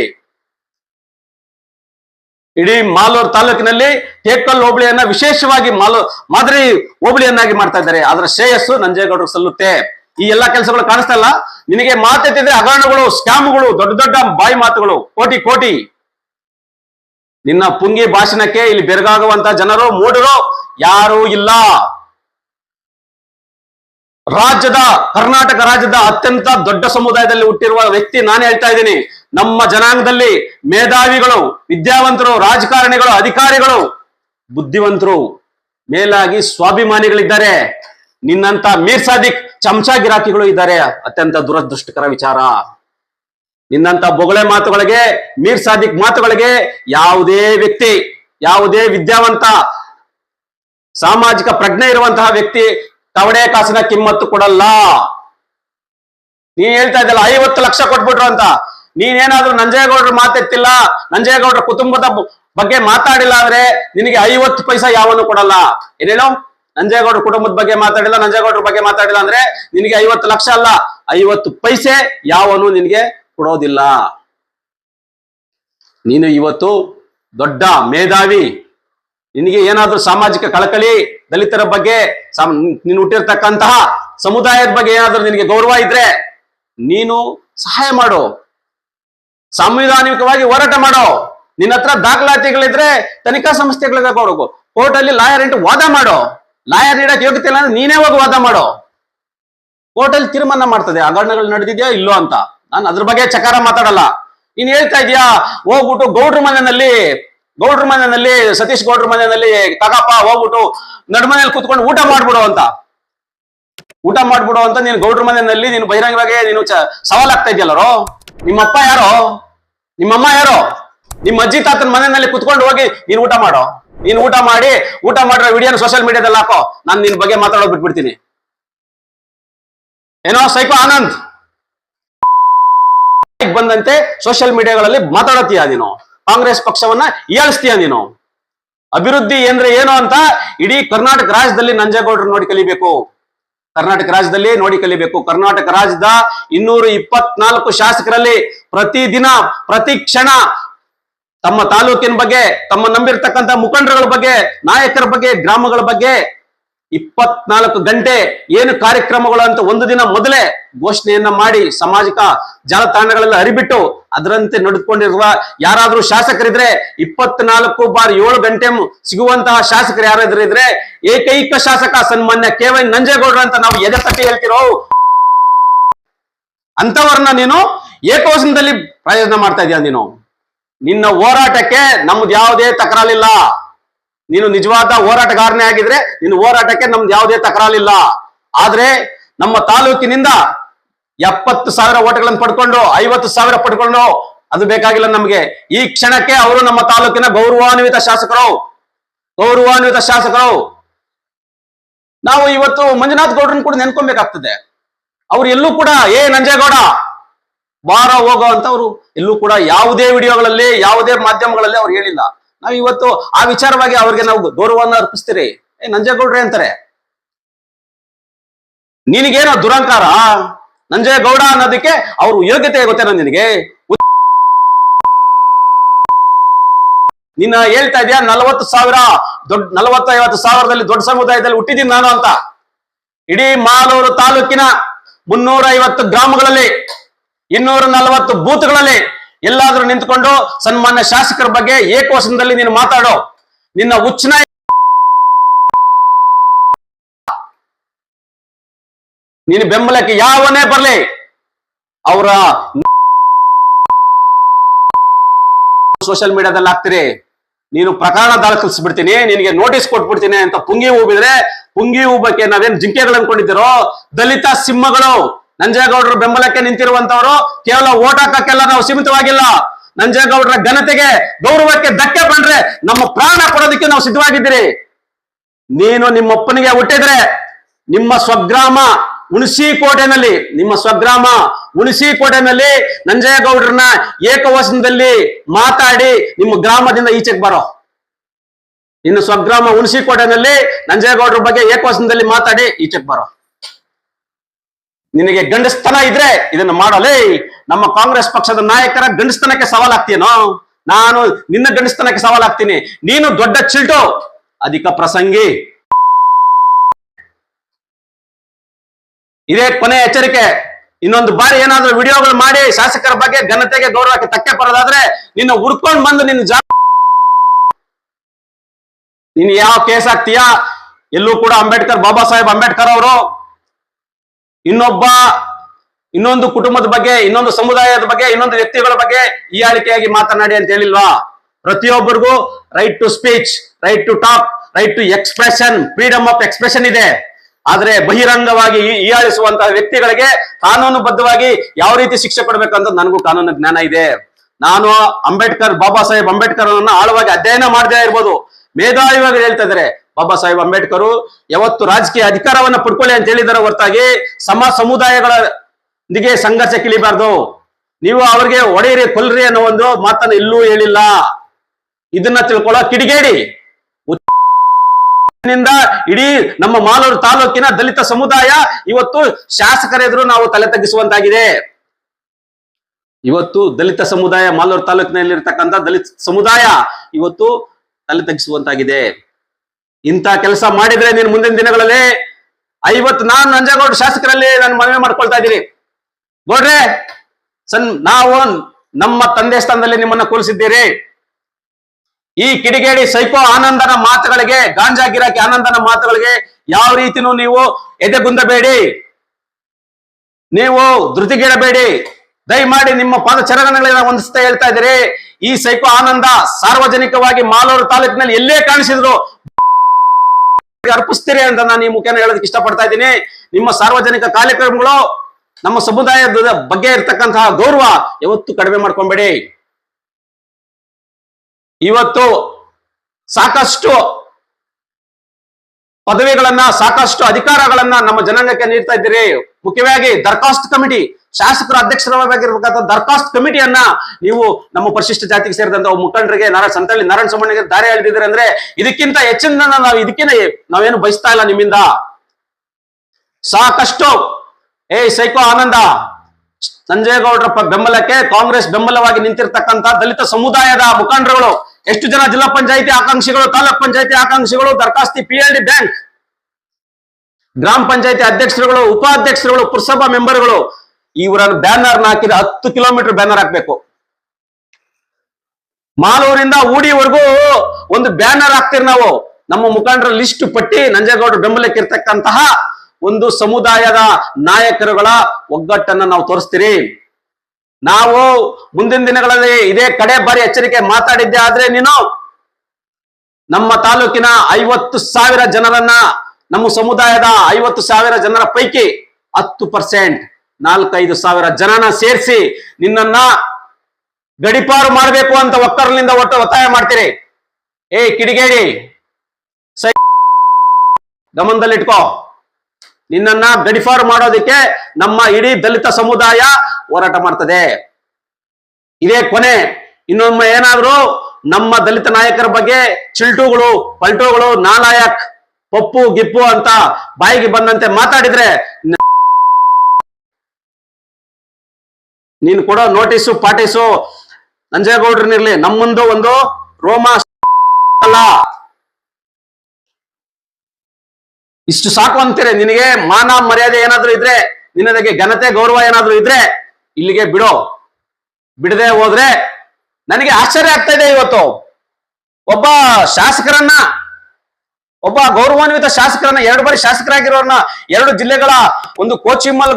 S1: ಇಡೀ ಮಾಲೂರು ತಾಲೂಕಿನಲ್ಲಿ ಟೇಕಲ್ ಹೋಬಳಿಯನ್ನ ವಿಶೇಷವಾಗಿ ಮಾಲೂ ಮಾದರಿ ಹೋಬಳಿಯನ್ನಾಗಿ ಮಾಡ್ತಾ ಇದ್ದಾರೆ. ಅದರ ಶ್ರೇಯಸ್ಸು ನಂಜೇಗೌಡರು ಸಲ್ಲುತ್ತೆ. ಈ ಎಲ್ಲಾ ಕೆಲಸಗಳು ಕಾಣಿಸ್ತಾ ಇಲ್ಲ. ನಿನಗೆ ಮಾತೆತ್ತಿದ್ರೆ ಹಗರಣಗಳು, ಸ್ಕ್ಯಾಮ್ಗಳು, ದೊಡ್ಡ ದೊಡ್ಡ ಬಾಯಿ ಮಾತುಗಳು, ಕೋಟಿ ಕೋಟಿ. ನಿನ್ನ ಪುಂಗಿ ಭಾಷಣಕ್ಕೆ ಇಲ್ಲಿ ಬೆರಗಾಗುವಂತ ಜನರು ಮೂಡರು ಯಾರೂ ಇಲ್ಲ. ರಾಜ್ಯದ, ಕರ್ನಾಟಕ ರಾಜ್ಯದ ಅತ್ಯಂತ ದೊಡ್ಡ ಸಮುದಾಯದಲ್ಲಿ ಹುಟ್ಟಿರುವ ವ್ಯಕ್ತಿ ನಾನು ಹೇಳ್ತಾ ಇದ್ದೀನಿ. ನಮ್ಮ ಜನಾಂಗದಲ್ಲಿ ಮೇಧಾವಿಗಳು, ವಿದ್ಯಾವಂತರು, ರಾಜಕಾರಣಿಗಳು, ಅಧಿಕಾರಿಗಳು, ಬುದ್ಧಿವಂತರು, ಮೇಲಾಗಿ ಸ್ವಾಭಿಮಾನಿಗಳಿದ್ದಾರೆ. ನಿನ್ನಂತ ಮೀರ್ ಸಾದಿಕ್, ಚಮಚಾ ಗಿರಾಕಿಗಳು ಇದ್ದಾರೆ. ಅತ್ಯಂತ ದುರದೃಷ್ಟಕರ ವಿಚಾರ. ನಿನ್ನಂತ ಬೊಗಳೆ ಮಾತುಗಳಿಗೆ, ಮೀರ್ ಸಾದಿಕ್ ಮಾತುಗಳಿಗೆ ಯಾವುದೇ ವ್ಯಕ್ತಿ, ಯಾವುದೇ ವಿದ್ಯಾವಂತ, ಸಾಮಾಜಿಕ ಪ್ರಜ್ಞೆ ಇರುವಂತಹ ವ್ಯಕ್ತಿ ತವಡೆ ಕಾಸಿನ ಕಿಮ್ಮತ್ತು ಕೊಡಲ್ಲ. ನೀನ್ ಹೇಳ್ತಾ ಇದ್ದಲ್ಲ, ಐವತ್ತು ಲಕ್ಷ ಕೊಟ್ಬಿಟ್ರು ಅಂತ. ನೀನೇನಾದ್ರೂ ನಂಜೇಗೌಡರು ಮಾತೆತ್ತಿಲ್ಲ, ನಂಜೇಗೌಡರ ಕುಟುಂಬದ ಬಗ್ಗೆ ಮಾತಾಡಿಲ್ಲ ಅಂದ್ರೆ ನಿನಗೆ ಐವತ್ತು ಪೈಸಾ ಯಾವನು ಕೊಡಲ್ಲ. ಏನೇನೋ ನಂಜೇಗೌಡರ ಕುಟುಂಬದ ಬಗ್ಗೆ ಮಾತಾಡಿಲ್ಲ, ನಂಜೇಗೌಡರ ಬಗ್ಗೆ ಮಾತಾಡಿಲ್ಲ ಅಂದ್ರೆ ನಿನಗೆ ಐವತ್ತು ಲಕ್ಷ ಅಲ್ಲ, ಐವತ್ತು ಪೈಸೆ ಯಾವನು ನಿನಗೆ ಕೊಡೋದಿಲ್ಲ. ನೀನು ಇವತ್ತು ದೊಡ್ಡ ಮೇಧಾವಿ. ನಿನಗೆ ಏನಾದ್ರೂ ಸಾಮಾಜಿಕ ಕಳಕಳಿ, ದಲಿತರ ಬಗ್ಗೆ ನೀನು ಹುಟ್ಟಿರ್ತಕ್ಕಂತಹ ಸಮುದಾಯದ ಬಗ್ಗೆ ಏನಾದ್ರೂ ನಿನಗೆ ಗೌರವ ಇದ್ರೆ ನೀನು ಸಹಾಯ ಮಾಡು. ಸಾಂವಿಧಾನಿಕವಾಗಿ ಹೋರಾಟ ಮಾಡೋ. ನಿನ್ನ ಹತ್ರ ದಾಖಲಾತಿಗಳಿದ್ರೆ ತನಿಖಾ ಸಂಸ್ಥೆಗಳಿಗೆ ಕೊಡಬೇಕು ಕೋರ್ಟ್ ಅಲ್ಲಿ ಲಾಯರ್ ಇಂಟು ವಾದ ಮಾಡೋ. ಲಾಯರ್ ನೀಡಕ್ ಯೋಗ್ಯತೆ ಇಲ್ಲ ಅಂದ್ರೆ ನೀನೇ ಹೋಗಿ ವಾದ ಮಾಡೋ. ಕೋರ್ಟ್ ಅಲ್ಲಿ ತೀರ್ಮಾನ ಮಾಡ್ತದೆ. ಹಗರಣಗಳು ನಡೆದಿದ್ಯಾ ಇಲ್ಲೋ ಅಂತ. ನಾನು ಅದ್ರ ಬಗ್ಗೆ ಚಕಾರ ಮಾತಾಡಲ್ಲ. ನೀನ್ ಹೇಳ್ತಾ ಇದೀಯಾ ಹೋಗ್ಬಿಟ್ಟು ಗೌಡ್ರ ಮನೆಯಲ್ಲಿ ಗೌಡ್ರ ಮನೆಯಲ್ಲಿ, ಸತೀಶ್ ಗೌಡ್ರ ಮನೆಯಲ್ಲಿ ತಗಪ್ಪ ಹೋಗ್ಬಿಟ್ಟು ನಡ್ಮನೆಯಲ್ಲಿ ಕುತ್ಕೊಂಡು ಊಟ ಮಾಡ್ಬಿಡು ಅಂತ. ಊಟ ಮಾಡ್ಬಿಡು ಅಂತ ನೀನ್ ಗೌಡ್ರ ಮನೆಯಲ್ಲಿ, ನೀನು ಬಹಿರಂಗವಾಗಿ ನೀನು ಸವಾಲಾಗ್ತಾ ಇದೆಯಲ್ಲರೋ ನಿಮ್ಮಪ್ಪ ಯಾರೋ? ನಿಮ್ಮಮ್ಮ ಯಾರೋ? ನಿಮ್ಮ ಅಜ್ಜಿ ತಾತನ ಮನೆಯಲ್ಲಿ ಕುತ್ಕೊಂಡು ಹೋಗಿ ನೀನು ಊಟ ಮಾಡೋ? ನೀನು ಊಟ ಮಾಡಿ, ಊಟ ಮಾಡಿರೋ ವಿಡಿಯೋನ ಸೋಷಿಯಲ್ ಮೀಡಿಯಾದಲ್ಲಿ ಹಾಕೋ. ನಾನು ನಿನ್ ಬಗ್ಗೆ ಮಾತಾಡೋದು ಬಿಟ್ಬಿಡ್ತೀನಿ. ಏನೋ ಸೈಕೋ ಆನಂದ್? ಬಂದಂತೆ ಸೋಷಿಯಲ್ ಮೀಡಿಯಾಗಳಲ್ಲಿ ಮಾತಾಡತೀಯ ನೀನು? ಕಾಂಗ್ರೆಸ್ ಪಕ್ಷವನ್ನ ಏಳಿಸ್ತೀಯ ನೀನು? ಅಭಿವೃದ್ಧಿ ಅಂದ್ರೆ ಏನು ಅಂತ ಇಡೀ ಕರ್ನಾಟಕ ರಾಜ್ಯದಲ್ಲಿ ನಂಜೇಗೌಡರು ನೋಡಿ ಕಲಿಬೇಕು. ಕರ್ನಾಟಕ ರಾಜ್ಯದಲ್ಲಿ ನೋಡಿ ಕಲಿಬೇಕು. ಕರ್ನಾಟಕ ರಾಜ್ಯದ ಇನ್ನೂರ ಇಪ್ಪತ್ನಾಲ್ಕು ಶಾಸಕರಲ್ಲಿ ಪ್ರತಿದಿನ, ಪ್ರತಿ ಕ್ಷಣ ತಮ್ಮ ತಾಲೂಕಿನ ಬಗ್ಗೆ, ತಮ್ಮ ನಂಬಿರ್ತಕ್ಕಂಥ ಮುಖಂಡರುಗಳ ಬಗ್ಗೆ, ನಾಯಕರ ಬಗ್ಗೆ, ಗ್ರಾಮಗಳ ಬಗ್ಗೆ ಇಪ್ಪತ್ನಾಲ್ಕು ಗಂಟೆ ಏನು ಕಾರ್ಯಕ್ರಮಗಳು ಅಂತ ಒಂದು ದಿನ ಮೊದಲೇ ಘೋಷಣೆಯನ್ನ ಮಾಡಿ ಸಾಮಾಜಿಕ ಜಾಲತಾಣಗಳಲ್ಲಿ ಅರಿಬಿಟ್ಟು ಅದರಂತೆ ನಡೆದುಕೊಂಡಿರುವ ಯಾರಾದ್ರೂ ಶಾಸಕರಿದ್ರೆ ಇಪ್ಪತ್ನಾಲ್ಕು ಬಾರಿ ಏಳು ಗಂಟೆ ಸಿಗುವಂತಹ ಶಾಸಕರು ಯಾರಾದ್ರೂ ಇದ್ರೆ ಏಕೈಕ ಶಾಸಕ ಸನ್ಮಾನ್ಯ ಕೆ ವೈ ನಂಜೇಗೌಡರು ಅಂತ ನಾವು ಎದೆ ತಟ್ಟಿ ಹೇಳ್ತಿರೋ ಅಂತವರನ್ನ ನೀನು ಏಕವಚನದಲ್ಲಿ ಪ್ರಯೋಜನ ಮಾಡ್ತಾ ಇದೀಯ ನೀನು. ನಿನ್ನ ಹೋರಾಟಕ್ಕೆ ನಮ್ದು ಯಾವುದೇ ತಕರಾಲಿಲ್ಲ ನೀನು ನಿಜವಾದ ಹೋರಾಟಗಾರನೇ ಆಗಿದ್ರೆ ನಿನ್ನ ಹೋರಾಟಕ್ಕೆ ನಮ್ದು ಯಾವುದೇ ತಕರಾಲಿಲ್ಲ ಆದ್ರೆ ನಮ್ಮ ತಾಲೂಕಿನಿಂದ ಎಪ್ಪತ್ತು ಸಾವಿರ ಓಟ್ಗಳನ್ನು ಪಡ್ಕೊಂಡು, ಐವತ್ತು ಸಾವಿರ ಪಡ್ಕೊಂಡು ಅದು ಬೇಕಾಗಿಲ್ಲ ನಮಗೆ. ಈ ಕ್ಷಣಕ್ಕೆ ಅವರು ನಮ್ಮ ತಾಲೂಕಿನ ಗೌರವಾನ್ವಿತ ಶಾಸಕರು. ಗೌರವಾನ್ವಿತ ಶಾಸಕರು. ನಾವು ಇವತ್ತು ಮಂಜುನಾಥ್ ಗೌಡ್ರನ್ನ ಕೂಡ ನೆನ್ಕೊಬೇಕಾಗ್ತದೆ. ಅವ್ರು ಎಲ್ಲೂ ಕೂಡ, ಏ ನಂಜೇಗೌಡ, ಬಾರ ಹೋಗೋ ಅಂತ ಅವರು ಎಲ್ಲೂ ಕೂಡ ಯಾವುದೇ ವಿಡಿಯೋಗಳಲ್ಲಿ, ಯಾವುದೇ ಮಾಧ್ಯಮಗಳಲ್ಲಿ ಅವ್ರು ಹೇಳಿಲ್ಲ. ನಾವು ಇವತ್ತು ಆ ವಿಚಾರವಾಗಿ ಅವ್ರಿಗೆ ನಾವು ಗೌರವವನ್ನು ಅರ್ಪಿಸ್ತೀರಿ. ಏ, ನಂಜೇಗೌಡ್ರೆ ಅಂತಾರೆ. ನಿನಗೇನೋ ದುರಂಕಾರ? ನಂಜೇಗೌಡ ಅನ್ನೋದಕ್ಕೆ ಅವ್ರ ಯೋಗ್ಯತೆ ಗೊತ್ತೇನೋ ನಿನಗೆ? ನಿನ್ನ ಹೇಳ್ತಾ ಇದೆಯಾ, ನಲವತ್ತು ಸಾವಿರ ದೊಡ್ಡ ನಲವತ್ತೈವತ್ತು ಸಾವಿರದಲ್ಲಿ ದೊಡ್ಡ ಸಮುದಾಯದಲ್ಲಿ ಹುಟ್ಟಿದ್ದೀನಿ ನಾನು ಅಂತ. ಇಡೀ ಮಾಲೂರು ತಾಲೂಕಿನ ಮುನ್ನೂರ ಐವತ್ತು ಗ್ರಾಮಗಳಲ್ಲಿ, ಇನ್ನೂರ ನಲವತ್ತು ಬೂತ್ಗಳಲ್ಲಿ ಎಲ್ಲಾದ್ರೂ ನಿಂತ್ಕೊಂಡು ಸನ್ಮಾನ್ಯ ಶಾಸಕರ ಬಗ್ಗೆ ಏಕವಚನದಲ್ಲಿ ನೀನು ಮಾತಾಡೋ. ನಿನ್ನ ಉಚ್ಚನ ನೀನು ಬೆಂಬಲಕ್ಕೆ ಯಾವನೇ ಬರಲಿ, ಅವರ ಸೋಷಿಯಲ್ ಮೀಡಿಯಾದಲ್ಲಿ ಹಾಕ್ತೀರಿ. ನೀನು ಪ್ರಕರಣ ದಾಖಲಿಸ್ಬಿಡ್ತೀನಿ ನಿನಗೆ ನೋಟಿಸ್ ಕೊಟ್ಬಿಡ್ತೀನಿ ಅಂತ ಪುಂಗಿ ಹೂಬಿದ್ರೆ ಪುಂಗಿ ಹೂಬಕ್ಕೆ ನಾವೇನ್ ಜಿಂಕೆಗಳು ಅನ್ಕೊಂಡಿದ್ದೀರೋ ದಲಿತ ಸಿಂಹಗಳು. ನಂಜೇಗೌಡರ ಬೆಂಬಲಕ್ಕೆ ನಿಂತಿರುವಂತವರು ಕೇವಲ ಓಟ್ ಹಾಕಕ್ಕೆಲ್ಲ ನಾವು ಸೀಮಿತವಾಗಿಲ್ಲ. ನಂಜೇಗೌಡರ ಘನತೆಗೆ ಗೌರವಕ್ಕೆ ಧಕ್ಕೆ ಬಂದ್ರೆ ನಮ್ಮ ಪ್ರಾಣ ಕೊಡೋದಕ್ಕೆ ನಾವು ಸಿದ್ಧವಾಗಿದ್ದೀರಿ. ನೀನು ನಿಮ್ಮಪ್ಪನಿಗೆ ಹುಟ್ಟಿದ್ರೆ ನಿಮ್ಮ ಸ್ವಗ್ರಾಮ ಹುಣಸಿ ಕೋಟೆನಲ್ಲಿ ನಿಮ್ಮ ಸ್ವಗ್ರಾಮ ಹುಣಸಿ ಕೋಟೆನಲ್ಲಿ ನಂಜೇಗೌಡರನ್ನ ಏಕವಚನದಲ್ಲಿ ಮಾತಾಡಿ ನಿಮ್ಮ ಗ್ರಾಮದಿಂದ ಈಚೆಗೆ ಬರೋ. ಇನ್ನು ಸ್ವಗ್ರಾಮ ಹುಣಸಿ ಕೋಟೆನಲ್ಲಿ ನಂಜೇಗೌಡರ ಬಗ್ಗೆ ಏಕವಚನದಲ್ಲಿ ಮಾತಾಡಿ ಈಚೆಗೆ ಬರೋ. ನಿನಗೆ ಗಂಡಸ್ತನ ಇದ್ರೆ ಇದನ್ನ ಮಾಡಲೇ. ನಮ್ಮ ಕಾಂಗ್ರೆಸ್ ಪಕ್ಷದ ನಾಯಕರ ಗಂಡಸ್ತನಕ್ಕೆ ಸವಾಲಾಗ್ತೀಯನೋ? ನಾನು ನಿನ್ನ ಗಂಡಸ್ತನಕ್ಕೆ ಸವಾಲಾಗ್ತೀನಿ. ನೀನು ದೊಡ್ಡ ಚಿಲ್ಟು. ಅಧಿಕ ಪ್ರಸಂಗಿ. ಇದೇ ಕೊನೆ ಎಚ್ಚರಿಕೆ. ಇನ್ನೊಂದು ಬಾರಿ ಏನಾದ್ರೂ ವಿಡಿಯೋಗಳು ಮಾಡಿ ಶಾಸಕರ ಬಗ್ಗೆ ಘನತೆಗೆ ಗೌರವಕ್ಕೆ ತಕ್ಕೆ ಬರೋದಾದ್ರೆ ನಿನ್ನ ಹುಡ್ಕೊಂಡ್ ಬಂದು ನಿನ್ನ ಜಾ ನೀನು ಯಾವ ಕೇಸ್ ಹಾಕ್ತೀಯಾ? ಎಲ್ಲೂ ಕೂಡ ಅಂಬೇಡ್ಕರ್, ಬಾಬಾ ಸಾಹೇಬ್ ಅಂಬೇಡ್ಕರ್ ಅವರು ಇನ್ನೊಬ್ಬ, ಇನ್ನೊಂದು ಕುಟುಂಬದ ಬಗ್ಗೆ, ಇನ್ನೊಂದು ಸಮುದಾಯದ ಬಗ್ಗೆ, ಇನ್ನೊಂದು ವ್ಯಕ್ತಿಗಳ ಬಗ್ಗೆ ಈ ಆಳಿಕೆಯಾಗಿ ಮಾತನಾಡಿ ಅಂತ ಹೇಳಿಲ್ವಾ? ಪ್ರತಿಯೊಬ್ಬರಿಗೂ right to speech right to talk right to expression freedom of expression ಇದೆ. ಆದ್ರೆ ಬಹಿರಂಗವಾಗಿ ಹೀಯಾಳಿಸುವಂತಹ ವ್ಯಕ್ತಿಗಳಿಗೆ ಕಾನೂನುಬದ್ಧವಾಗಿ ಯಾವ ರೀತಿ ಶಿಕ್ಷೆ ಕೊಡಬೇಕಂತ ನನಗೂ ಕಾನೂನು ಜ್ಞಾನ ಇದೆ. ನಾನು ಅಂಬೇಡ್ಕರ್, ಬಾಬಾ ಸಾಹೇಬ್ ಅಂಬೇಡ್ಕರ್ ಆಳವಾಗಿ ಅಧ್ಯಯನ ಮಾಡದೇ ಇರ್ಬೋದು. ಮೇಧಾವಿಗಳು ಹೇಳ್ತಾ ಬಾಬಾ ಸಾಹೇಬ್ ಅಂಬೇಡ್ಕರ್, ಯಾವತ್ತು ರಾಜಕೀಯ ಅಧಿಕಾರವನ್ನ ಪಡ್ಕೊಳ್ಳಿ ಅಂತ ಹೇಳಿದರ ಹೊರತಾಗಿ ಸಮ ಸಮುದಾಯಗಳೊಂದಿಗೆ ಸಂಘರ್ಷ ಕಿಳಿಬಾರ್ದು. ನೀವು ಅವ್ರಿಗೆ ಒಡೆಯಿರಿ, ಕೊಲ್ರಿ ಅನ್ನೋ ಒಂದು ಮಾತನ್ನ ಎಲ್ಲೂ ಹೇಳಿಲ್ಲ. ಇದನ್ನ ತಿಳ್ಕೊಳ್ಳೋ ಕಿಡಿಗೇಡಿ. ಇಡೀ ನಮ್ಮ ಮಾಲೂರು ತಾಲೂಕಿನ ದಲಿತ ಸಮುದಾಯ ಇವತ್ತು ಶಾಸಕರೆದುರು ನಾವು ತಲೆ ತಗ್ಗಿಸುವಂತಾಗಿದೆ. ಇವತ್ತು ದಲಿತ ಸಮುದಾಯ ಮಾಲೂರು ತಾಲೂಕಿನಲ್ಲಿರ್ತಕ್ಕಂಥ ದಲಿತ ಸಮುದಾಯ ಇವತ್ತು ತಲೆ ತಗ್ಗಿಸುವಂತಾಗಿದೆ. ಇಂಥ ಕೆಲಸ ಮಾಡಿದ್ರೆ ನೀನು ಮುಂದಿನ ದಿನಗಳಲ್ಲಿ ಐವತ್ತು ನಾನು ನಂಜೇಗೌಡ ಶಾಸಕರಲ್ಲಿ ನಾನು ಮನವಿ ಮಾಡ್ಕೊಳ್ತಾ ಇದ್ದೀನಿ. ನೋಡ್ರೆ ಸನ್, ನಾವು ನಮ್ಮ ತಂದೆ ಸ್ಥಾನದಲ್ಲಿ ನಿಮ್ಮನ್ನ ಕೂರಿಸಿದ್ದೀರಿ. ಈ ಕಿಡಿಗೇಡಿ ಸೈಕೋ ಆನಂದನ ಮಾತುಗಳಿಗೆ, ಗಾಂಜಾ ಗಿರಾಕಿ ಆನಂದನ ಮಾತುಗಳಿಗೆ ಯಾವ ರೀತಿನೂ ನೀವು ಎದೆ ಗುಂದಬೇಡಿ ನೀವು ಧೃತಿಗಿಡಬೇಡಿ. ದಯಮಾಡಿ ನಿಮ್ಮ ಪಾದಚರಣೆಗಳನ್ನ ಹೊಂದಿಸ್ತಾ ಹೇಳ್ತಾ ಇದ್ದೀರಿ. ಈ ಸೈಕೋ ಆನಂದ ಸಾರ್ವಜನಿಕವಾಗಿ ಮಾಲೂರು ತಾಲೂಕಿನಲ್ಲಿ ಎಲ್ಲೇ ಕಾಣಿಸಿದ್ರು. ಅರ್ಪಿಸ್ತೀರಿ ಅಂತ ನಾನು ಈ ಮುಖೇನ ಹೇಳೋದಕ್ಕೆ ಇಷ್ಟಪಡ್ತಾ ಇದ್ದೀನಿ. ನಿಮ್ಮ ಸಾರ್ವಜನಿಕ ಕಾರ್ಯಕ್ರಮಗಳು ನಮ್ಮ ಸಮುದಾಯದ ಬಗ್ಗೆ ಇರ್ತಕ್ಕಂತಹ ಗೌರವ ಯಾವತ್ತು ಕಡಿಮೆ ಮಾಡ್ಕೊಂಬೇಡಿ. ಇವತ್ತು ಸಾಕಷ್ಟು ಪದವಿಗಳನ್ನ ಸಾಕಷ್ಟು ಅಧಿಕಾರಗಳನ್ನ ನಮ್ಮ ಜನಾಂಗಕ್ಕೆ ನೀಡ್ತಾ ಇದ್ದೀರಿ. ಮುಖ್ಯವಾಗಿ ದರ್ಖಾಸ್ತ್ ಕಮಿಟಿ, ಶಾಸಕರ ಅಧ್ಯಕ್ಷರವಾಗಿರ್ಬೇಕಾದ ದರ್ಖಾಸ್ತ್ ಕಮಿಟಿಯನ್ನ ನೀವು ನಮ್ಮ ಪರಿಶಿಷ್ಟ ಜಾತಿಗೆ ಸೇರಿದಂತ ಮುಖಂಡರಿಗೆ ನಾರಾಯಣ ಸಂತಳ್ಳಿ, ನಾರಾಯಣ ಸಮ್ಮಣ್ಣಿಗೆ ದಾರಿ ಎಳೆದಿದ್ದಾರೆ ಅಂದ್ರೆ ಇದಕ್ಕಿಂತ ಹೆಚ್ಚಿನ ನಾವು ಇದಕ್ಕಿಂತ ನಾವೇನು ಬಯಸ್ತಾ ಇಲ್ಲ ನಿಮ್ಮಿಂದ. ಸಾಕಷ್ಟು, ಏ, ಸೈಕೋ ಆನಂದ, ಸಂಜಯಗೌಡರ ಗೌಡ್ರಪ್ಪ ಬೆಂಬಲಕ್ಕೆ ಕಾಂಗ್ರೆಸ್ ಬೆಂಬಲವಾಗಿ ನಿಂತಿರ್ತಕ್ಕಂತ ದಲಿತ ಸಮುದಾಯದ ಮುಖಂಡರುಗಳು ಎಷ್ಟು ಜನ ಜಿಲ್ಲಾ ಪಂಚಾಯತಿ ಆಕಾಂಕ್ಷಿಗಳು, ತಾಲೂಕ್ ಪಂಚಾಯತಿ ಆಕಾಂಕ್ಷಿಗಳು ದರಖಾಸ್ತಿ ಪಿ ಎಲ್ ಡಿ ಬ್ಯಾಂಕ್ ಗ್ರಾಮ ಪಂಚಾಯತಿ ಅಧ್ಯಕ್ಷರುಗಳು, ಉಪಾಧ್ಯಕ್ಷರುಗಳು, ಪುರಸಭಾ ಮೆಂಬರ್ಗಳು ಇವರ ಬ್ಯಾನರ್ ಹಾಕಿದ ಹತ್ತು ಕಿಲೋಮೀಟರ್ ಬ್ಯಾನರ್ ಹಾಕ್ಬೇಕು. ಮಾಲೂರಿಂದ ಊಡಿವರೆಗೂ ಒಂದು ಬ್ಯಾನರ್ ಹಾಕ್ತಿರ್ ನಾವು. ನಮ್ಮ ಮುಖಂಡರ ಲಿಸ್ಟ್ ಪಟ್ಟಿ ನಂಜೇಗೌಡರ ಬೆಂಬಲಕ್ಕೆ ಇರ್ತಕ್ಕಂತಹ ಒಂದು ಸಮುದಾಯದ ನಾಯಕರುಗಳ ಒಗ್ಗಟ್ಟನ್ನ ನಾವು ತೋರಿಸ್ತೀರಿ. ನಾವು ಮುಂದಿನ ದಿನಗಳಲ್ಲಿ ಇದೇ ಕಡೆ ಬಾರಿ ಎಚ್ಚರಿಕೆ ಮಾತಾಡಿದ್ದೆ ಆದ್ರೆ ನೀನು ನಮ್ಮ ತಾಲೂಕಿನ ಐವತ್ತು ಸಾವಿರ ಜನರನ್ನ ನಮ್ಮ ಸಮುದಾಯದ ಐವತ್ತು ಸಾವಿರ ಜನರ ಪೈಕಿ ಹತ್ತು ಪರ್ಸೆಂಟ್, ನಾಲ್ಕೈದು ಸಾವಿರ ಜನನ ಸೇರಿಸಿ ನಿನ್ನನ್ನ ಗಡಿಪಾರು ಮಾಡಬೇಕು ಅಂತ ಒಕ್ಕರಲಿಂದ ಒಟ್ಟು ಒತ್ತಾಯ ಮಾಡ್ತೀರಿ. ಏ ಕಿಡಿಗೇಡಿ, ಸೈ ಗಮನದಲ್ಲಿಟ್ಕೋ. ನಿನ್ನನ್ನ ಗಡಿಫಾರ್ ಮಾಡೋದಕ್ಕೆ ನಮ್ಮ ಇಡೀ ದಲಿತ ಸಮುದಾಯ ಹೋರಾಟ ಮಾಡ್ತದೆ. ಇದೇ ಕೊನೆ. ಇನ್ನೊಮ್ಮೆ ಏನಾದ್ರು ನಮ್ಮ ದಲಿತ ನಾಯಕರ ಬಗ್ಗೆ ಚಿಲ್ಟುಗಳು, ಪಲ್ಟುಗಳು, ನಾಲಾಯಕ್, ಪಪ್ಪು, ಗಿಪ್ಪು ಅಂತ ಬಾಯಿಗೆ ಬಂದಂತೆ ಮಾತಾಡಿದ್ರೆ ನೀನು ಕೊಡೋ ನೋಟಿಸು, ಪಾಟಿಸು ನಂಜೇಗೌಡ್ರನಿರ್ಲಿ ನಮ್ಮಂದು ಒಂದು ರೋಮಾ ಇಷ್ಟು ಸಾಕು ಅಂತೀರಿ. ನಿನಗೆ ಮಾನ ಮರ್ಯಾದೆ ಏನಾದ್ರೂ ಇದ್ರೆ ನಿನ್ನದಕ್ಕೆ ಘನತೆ, ಗೌರವ ಏನಾದ್ರೂ ಇದ್ರೆ ಇಲ್ಲಿಗೆ ಬಿಡೋ. ಬಿಡದೆ ಹೋದ್ರೆ ನನಗೆ ಆಶ್ಚರ್ಯ ಆಗ್ತಾ ಇದೆ ಇವತ್ತು. ಒಬ್ಬ ಶಾಸಕರನ್ನ, ಒಬ್ಬ ಗೌರವಾನ್ವಿತ ಶಾಸಕರನ್ನ, ಎರಡು ಬಾರಿ ಶಾಸಕರಾಗಿರೋರನ್ನ ಎರಡು ಜಿಲ್ಲೆಗಳ ಒಂದು ಕೋಚಿಮಲ್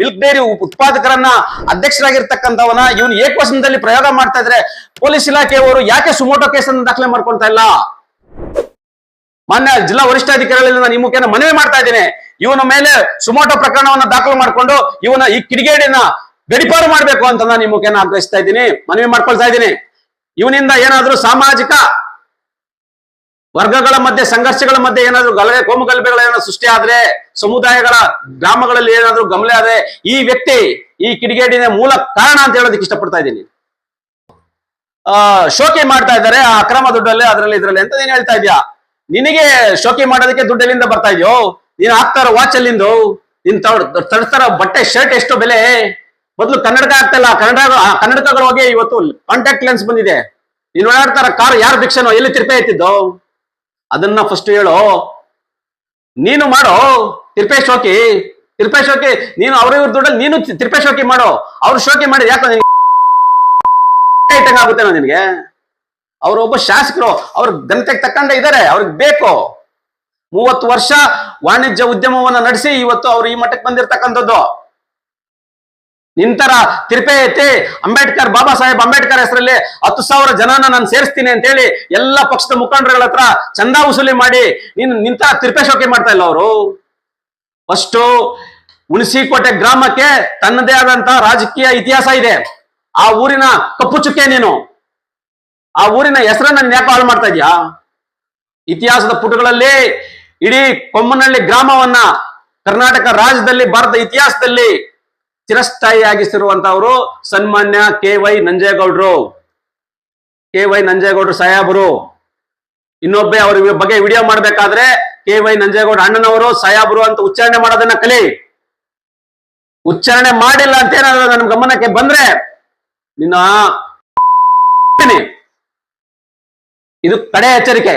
S1: ಮಿಲ್ಕ್ ಡೈರಿ ಉತ್ಪಾದಕರನ್ನ ಅಧ್ಯಕ್ಷರಾಗಿರ್ತಕ್ಕಂಥವನ ಇವನು ಏಕವಚನದಲ್ಲಿ ಪ್ರಯೋಗ ಮಾಡ್ತಾ ಇದ್ರೆ, ಪೊಲೀಸ್ ಇಲಾಖೆಯವರು ಯಾಕೆ ಸುಮೋಟೋ ಕೇಸನ್ನು ದಾಖಲೆ ಮಾಡ್ಕೊಳ್ತಾ ಇಲ್ಲ? ಮಾನ್ಯ ಜಿಲ್ಲಾ ವರಿಷ್ಠಾಧಿಕಾರಿಗಳಿಂದ ಈ ಮುಖೇನ ಮನವಿ ಮಾಡ್ತಾ ಇದ್ದೀನಿ. ಇವನ ಮೇಲೆ ಸುಮೋಟೋ ಪ್ರಕರಣವನ್ನ ದಾಖಲು ಮಾಡಿಕೊಂಡು ಇವನ ಈ ಕಿಡಿಗೇಡಿನ ಗಡಿಪಾರು ಮಾಡಬೇಕು ಅಂತ ನಾನು ಈ ಮುಖೇನ ಆಗ್ರಹಿಸ್ತಾ ಇದ್ದೀನಿ. ಮನವಿ ಮಾಡ್ಕೊಳ್ತಾ ಇದ್ದೀನಿ. ಇವನಿಂದ ಏನಾದರೂ ಸಾಮಾಜಿಕ ವರ್ಗಗಳ ಮಧ್ಯೆ, ಸಂಘರ್ಷಗಳ ಮಧ್ಯೆ ಏನಾದ್ರು ಗಲಭೆ, ಕೋಮು ಏನಾದ್ರು ಸೃಷ್ಟಿ ಆದ್ರೆ, ಸಮುದಾಯಗಳ ಗ್ರಾಮಗಳಲ್ಲಿ ಏನಾದ್ರು ಗಮಲೆ ಆದ್ರೆ ಈ ವ್ಯಕ್ತಿ ಈ ಕಿಡಿಗೇಡಿನ ಮೂಲ ಕಾರಣ ಅಂತ ಹೇಳೋದಕ್ಕೆ ಇಷ್ಟಪಡ್ತಾ ಇದ್ದೀನಿ. ಆ, ಶೋಕಿ ಮಾಡ್ತಾ ಇದ್ದಾರೆ. ಆ ಅಕ್ರಮ ದುಡ್ಡಲ್ಲಿ, ಅದರಲ್ಲಿ, ಇದರಲ್ಲಿ ಅಂತ ನೀನ್ ಹೇಳ್ತಾ ಇದೀಯಾ? ನಿನಗೆ ಶೋಕಿ ಮಾಡೋದಕ್ಕೆ ದುಡ್ಡು ಎಲ್ಲಿಂದ ಬರ್ತಾ ಇದೆಯೋ? ನೀನ್ ಹಾಕ್ತಾರ ವಾಚ್ ಅಲ್ಲಿಂದು? ನಿನ್ ತಡ್ತಾರ ಬಟ್ಟೆ ಶರ್ಟ್ ಎಷ್ಟು ಬೆಲೆ? ಮೊದಲು ಕನ್ನಡಕ ಆಗ್ತಾ ಇಲ್ಲ ಕನ್ನಡ ಕನ್ನಡಕಗಳು ಹೋಗಿ ಇವತ್ತು ಕಾಂಟ್ಯಾಕ್ಟ್ ಲೆನ್ಸ್ ಬಂದಿದೆ. ನೀನ್ ಓಡಾಡ್ತಾರ ಕಾರ್, ಯಾರು ಭಿಕ್ಷನೋ, ಎಲ್ಲಿ ತಿರ್ಪೆ ಎತ್ತಿದ್ದು? ಅದನ್ನ ಫಸ್ಟ್ ಹೇಳು. ನೀನು ಮಾಡೋ ತಿರ್ಪೆ ಶೋಕಿ ತಿರ್ಪೆ ಶೋಕಿ, ನೀನು ಅವ್ರ ಇವ್ರ ದುಡ್ಡಲ್ಲಿ ನೀನು ತಿರ್ಪೆ ಶೋಕಿ ಮಾಡೋ. ಅವ್ರು ಶೋಕಿ ಮಾಡಿ ಯಾಕೋ ಆಗುತ್ತೆ (laughs) ನಾನು ನಿನಗೆ? ಅವ್ರು ಒಬ್ಬ ಶಾಸಕರು, ಅವ್ರ ಘನತೆಗೆ ತಕ್ಕಂಡೇ ಇದ್ದಾರೆ ಅವ್ರಿಗೆ ಬೇಕು. ಮೂವತ್ತು ವರ್ಷ ವಾಣಿಜ್ಯ ಉದ್ಯಮವನ್ನ ನಡೆಸಿ ಇವತ್ತು ಅವ್ರು ಈ ಮಟ್ಟಕ್ಕೆ ಬಂದಿರತಕ್ಕಂಥದ್ದು. ನಿಂತರ ತಿರುಪೆ ಐತಿ, ಅಂಬೇಡ್ಕರ್ ಬಾಬಾ ಸಾಹೇಬ್ ಅಂಬೇಡ್ಕರ್ ಹೆಸರಲ್ಲಿ ಹತ್ತು ಸಾವಿರ ಜನನ ನಾನು ಸೇರಿಸ್ತೀನಿ ಅಂತ ಹೇಳಿ ಎಲ್ಲ ಪಕ್ಷದ ಮುಖಂಡರುಗಳ ಹತ್ರ ಚಂದ ವಸೂಲಿ ಮಾಡಿ ನೀನು, ನಿಂತ ತಿರುಪೆ ಶೋಕಿ ಮಾಡ್ತಾ ಇಲ್ಲ ಅವರು. ಫಸ್ಟು ಹುಣಸಿಕೋಟೆ ಗ್ರಾಮಕ್ಕೆ ತನ್ನದೇ ಆದಂತಹ ರಾಜಕೀಯ ಇತಿಹಾಸ ಇದೆ. ಆ ಊರಿನ ಕಪ್ಪು ಚುಕ್ಕೆ ನೀನು. ಆ ಊರಿನ ಹೆಸರನ್ನ ನ್ಯಾಪ ಹಾಳು ಮಾಡ್ತಾ ಇದ್ಯಾ? ಇತಿಹಾಸದ ಪುಟಗಳಲ್ಲಿ ಇಡೀ ಕೊಮ್ಮನಹಳ್ಳಿ ಗ್ರಾಮವನ್ನ ಕರ್ನಾಟಕ ರಾಜ್ಯದಲ್ಲಿ, ಭಾರತ ಇತಿಹಾಸದಲ್ಲಿ ಚಿರಸ್ಥಾಯಿಯಾಗಿಸಿರುವಂತವರು ಸನ್ಮಾನ್ಯ ಕೆ ವೈ ನಂಜೇಗೌಡರು. ಕೆ ವೈ ನಂಜೇಗೌಡರು ಸಾಯಾಬರು. ಇನ್ನೊಬ್ಬೆ ಅವ್ರ ಬಗ್ಗೆ ವಿಡಿಯೋ ಮಾಡ್ಬೇಕಾದ್ರೆ ಕೆ ವೈ ನಂಜೇಗೌಡ ಅಣ್ಣನವರು ಸಾಯಾಬರು ಅಂತ ಉಚ್ಚಾರಣೆ ಮಾಡೋದನ್ನ ಕಲಿ. ಉಚ್ಚಾರಣೆ ಮಾಡಿಲ್ಲ ಅಂತ ಏನಾದ್ರು ನನ್ನ ಗಮನಕ್ಕೆ ಬಂದ್ರೆ ನಿನ್ನ ಇದು ಕಡೆ ಎಚ್ಚರಿಕೆ